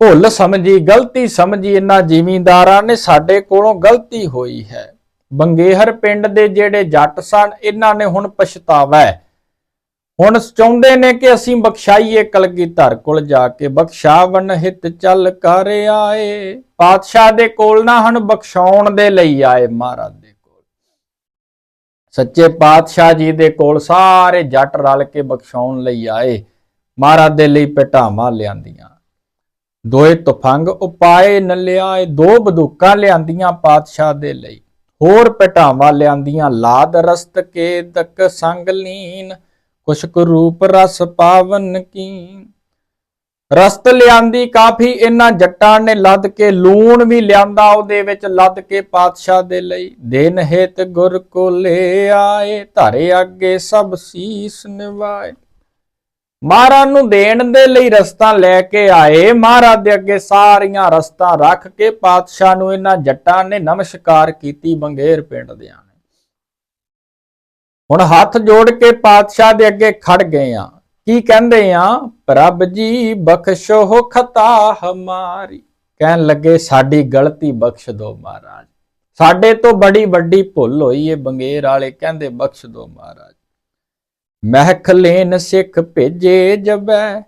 ਭੁੱਲ ਸਮਝੀ, ਗਲਤੀ ਸਮਝੀ, ਇਹਨਾਂ ਜ਼ਿਮੀਂਦਾਰਾਂ ਨੇ ਸਾਡੇ ਕੋਲੋਂ ਗਲਤੀ ਹੋਈ ਹੈ। ਬੰਗੇਹਰ ਪਿੰਡ ਦੇ ਜਿਹੜੇ ਜੱਟ ਸਨ, ਇਹਨਾਂ ਨੇ ਹੁਣ ਪਛਤਾਵਾ ਹੈ। ਹੁਣ ਚਾਹੁੰਦੇ ਨੇ ਕਿ ਅਸੀਂ ਬਖਸ਼ਾਈਏ ਕਲਗੀਧਰ ਕੋਲ ਜਾ ਕੇ। ਬਖਸ਼ਾਵਨ ਹਿਤ ਚੱਲ ਕਰ ਆਏ। ਪਾਤਸ਼ਾਹ ਦੇ ਕੋਲ ਨਾ ਹਨ, ਬਖਸ਼ਾਉਣ ਦੇ ਲਈ ਆਏ ਮਹਾਰਾਜ ਦੇ ਕੋਲ। ਸੱਚੇ ਪਾਤਸ਼ਾਹ ਜੀ ਦੇ ਕੋਲ ਸਾਰੇ ਜੱਟ ਰਲ ਕੇ ਬਖਸ਼ਾਉਣ ਲਈ ਆਏ। ਮਹਾਰਾਜ ਦੇ ਲਈ ਪਟਾਵਾਂ ਲਿਆਂਦੀਆਂ। ਦੋਏ ਤੁਫੰਗ ਉਪਾਏ ਨ ਲਿਆਏ, ਦੋ ਬਦੂਕਾਂ ਲਿਆਂਦੀਆਂ ਪਾਤਸ਼ਾਹ ਦੇ ਲਈ। ਹੋਰ ਪਟਾਵਾਂ ਲਿਆਂਦੀਆਂ, ਲਾਦ ਰਸਤ ਕੇ ਤਕ ਸੰਗ ਲੀਨ ਕੁਛ ਰੂਪ ਰਸ ਪਾਵਨ ਕੀ ਰਸਤ ਲਿਆਂਦੀ ਕਾਫੀ, ਇਹਨਾਂ ਜੱਟਾਂ ਨੇ ਲੱਦ ਕੇ, ਲੂਣ ਵੀ ਲਿਆਂਦਾ ਉਹਦੇ ਵਿੱਚ, ਲੱਦ ਕੇ ਪਾਤਸ਼ਾਹ ਦੇ ਲਈ। ਦੇਨ ਹਿਤ ਗੁਰ ਕੋ ਲੈ ਆਏ, ਧਾਰੇ ਅੱਗੇ ਸਭ ਸੀਸ ਨਿਵਾਏ। ਮਹਾਰਾਜ ਨੂੰ ਦੇਣ ਦੇ ਲਈ ਰਸਤਾ ਲੈ ਕੇ ਆਏ। ਮਹਾਰਾਜ ਦੇ ਅੱਗੇ ਸਾਰੀਆਂ ਰਸਤਾ ਰੱਖ ਕੇ ਪਾਤਸ਼ਾਹ ਨੂੰ ਇਹਨਾਂ ਜੱਟਾਂ ਨੇ ਨਮਸਕਾਰ ਕੀਤੀ ਬੰਗੇਰ ਪਿੰਡ ਦਿਆਂ ਨੇ। ਹੁਣ ਹੱਥ ਜੋੜ ਕੇ ਪਾਤਸ਼ਾਹ ਦੇ ਅੱਗੇ ਖੜ ਗਏ ਆ। ਕੀ ਕਹਿੰਦੇ ਆ? ਪ੍ਰਭ ਜੀ ਬਖਸ਼ੋ ਖਤਾ ਹਮਾਰੀ। ਕਹਿਣ ਲੱਗੇ, ਸਾਡੀ ਗਲਤੀ ਬਖਸ਼ ਦਿਓ ਮਹਾਰਾਜ। ਸਾਡੇ ਤੋਂ ਬੜੀ ਵੱਡੀ ਭੁੱਲ ਹੋਈ ਏ ਬੰਗੇਰ ਵਾਲੇ। ਕਹਿੰਦੇ, ਬਖਸ਼ ਦਿਓ ਮਹਾਰਾਜ। ਮਹਿਖ ਸਿੱਖ ਭੇਜੇ ਜਬੈ,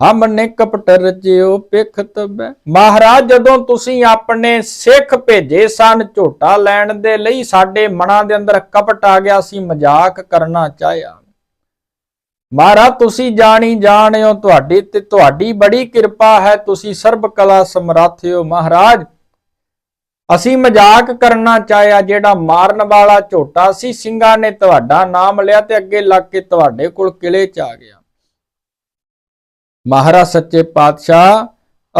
ਹਮਨੇ ਕਪਟ ਰਜਿਓ ਪਿਖ ਤਬੈ। ਮਹਾਰਾਜ, ਜਦੋਂ ਤੁਸੀਂ ਆਪਣੇ ਸਿੱਖ ਭੇਜੇ ਸਨ, ਝੋਟਾ ਲੈਣ ਦੇ ਲਈ ਸਾਡੇ ਮਨਾਂ ਦੇ ਅੰਦਰ ਕਪਟ ਆ ਗਿਆ ਸੀ ਮਜ਼ਾਕ ਕਰਨਾ ਚਾਹਿਆ। ਮਹਾਰਾਜ, ਤੁਸੀਂ ਜਾਣੀ ਜਾਣਿਓ, ਤੁਹਾਡੀ ਤੇ ਤੁਹਾਡੀ ਬੜੀ ਕਿਰਪਾ ਹੈ, ਤੁਸੀਂ ਸਰਬ ਕਲਾ ਸਮਰੱਥ ਹੋ ਮਹਾਰਾਜ ਅਸੀਂ ਮਜ਼ਾਕ ਕਰਨਾ ਚਾਹਿਆ ਜਿਹੜਾ ਮਾਰਨ ਵਾਲਾ ਝੋਟਾ ਸੀ, ਸਿੰਘਾਂ ਨੇ ਤੁਹਾਡਾ ਨਾਮ ਲਿਆ ਤੇ ਅੱਗੇ ਲੱਗ ਕੇ ਤੁਹਾਡੇ ਕੋਲ ਕਿਲੇ ਚ ਆ ਗਿਆ। ਮਹਾਰਾਜ ਸੱਚੇ ਪਾਤਸ਼ਾਹ,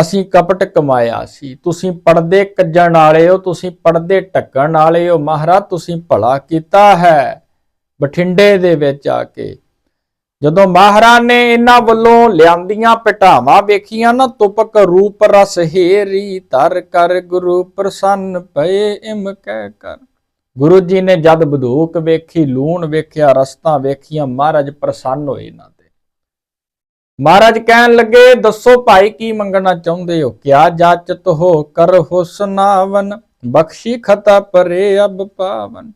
ਅਸੀਂ ਕਪਟ ਕਮਾਇਆ ਸੀ। ਤੁਸੀਂ ਪਰਦੇ ਕੱਜਣ ਵਾਲੇ ਹੋ, ਤੁਸੀਂ ਪਰਦੇ ਢੱਕਣ ਵਾਲੇ ਹੋ। ਮਹਾਰਾਜ, ਤੁਸੀਂ ਭਲਾ ਕੀਤਾ ਹੈ। ਬਠਿੰਡੇ ਦੇ ਵਿੱਚ ਆ ਕੇ ਜਦੋਂ ਮਹਾਰਾਜ ਨੇ ਇਹਨਾਂ ਵੱਲੋਂ ਲਿਆਂਦੀਆਂ ਪਟਾਵਾਂ ਵੇਖੀਆਂ ਨਾ, ਤੁਪਕ ਰੂਪ ਰਸ ਹੇਰੀ, ਧਰ ਕਰ ਗੁਰੂ ਪ੍ਰਸੰਨ ਪਏ ਇਮ ਕਹਿ ਕਰ। ਗੁਰੂ ਜੀ ਨੇ ਜਦ ਬਧੂਕ ਵੇਖੀ, ਲੂਣ ਵੇਖਿਆ, ਰਸਤਾ ਵੇਖੀਆਂ, ਮਹਾਰਾਜ ਪ੍ਰਸੰਨ ਹੋਏ ਇਹਨਾਂ ਤੇ। ਮਹਾਰਾਜ ਕਹਿਣ ਲੱਗੇ, ਦੱਸੋ ਭਾਈ ਕੀ ਮੰਗਣਾ ਚਾਹੁੰਦੇ ਹੋ? ਕਿਆ ਜਾਚਤ ਹੋ? ਕਰ ਹੁਸਨਾਵਨ, ਬਖਸ਼ੀ ਖਤਾ ਪਰੇ ਅਬ ਪਾਵਨ।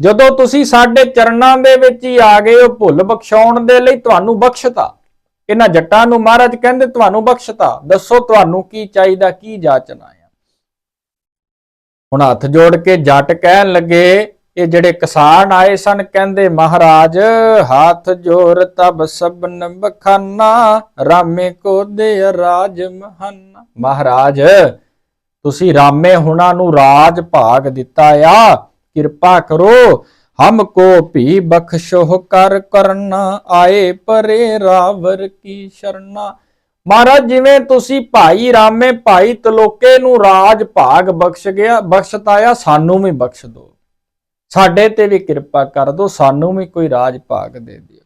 ਜਦੋਂ ਤੁਸੀਂ ਸਾਡੇ ਚਰਨਾਂ ਦੇ ਵਿੱਚ ਹੀ ਆ ਗਏ ਹੋ ਭੁੱਲ ਬਖਸ਼ਾਉਣ ਦੇ ਲਈ ਤੁਹਾਨੂੰ ਬਖਸ਼ਤਾ। ਇਹਨਾਂ ਜੱਟਾਂ ਨੂੰ ਮਹਾਰਾਜ ਕਹਿੰਦੇ ਤੁਹਾਨੂੰ ਬਖਸ਼ਤਾ। ਦੱਸੋ ਤੁਹਾਨੂੰ ਕੀ ਚਾਹੀਦਾ, ਕੀ ਜਾਚਨਾ ਹੈ ਹੁਣ ਹੱਥ ਜੋੜ ਕੇ ਜੱਟ ਕਹਿਣ ਲੱਗੇ, ਇਹ ਜਿਹੜੇ ਕਿਸਾਨ ਆਏ ਸਨ ਕਹਿੰਦੇ, ਮਹਾਰਾਜ, ਹੱਥ ਜੋੜ ਤਬ ਸਬਨ ਬਖਾਨਾ, ਰਾਮੇ ਕੋ ਦੇ ਰਾਜ ਮਹਾਨਾ। ਮਹਾਰਾਜ, ਤੁਸੀਂ ਰਾਮੇ ਹੁਣਾਂ ਨੂੰ ਰਾਜ ਭਾਗ ਦਿੱਤਾ ਆ। ਕਿਰਪਾ ਕਰੋ, ਹਮ ਕੋ ਭੀ ਬਖਸ਼ੋ ਕਰ ਕਰਨਾ ਆਏ ਪਰੇ ਰਾਵਰ ਕੀ ਸ਼ਰਨਾ। ਮਹਾਰਾਜ, ਜਿਵੇਂ ਤੁਸੀਂ ਭਾਈ ਰਾਮੇ, ਭਾਈ ਤਲੋਕੇ ਨੂੰ ਰਾਜ ਭਾਗ ਬਖਸ਼ ਗਿਆ, ਬਖਸ਼ਤਾਇਆ, ਸਾਨੂੰ ਵੀ ਬਖਸ਼ ਦਿਓ ਸਾਡੇ ਤੇ ਵੀ ਕਿਰਪਾ ਕਰ ਦਿਓ ਸਾਨੂੰ ਵੀ ਕੋਈ ਰਾਜ ਭਾਗ ਦੇ ਦਿਓ।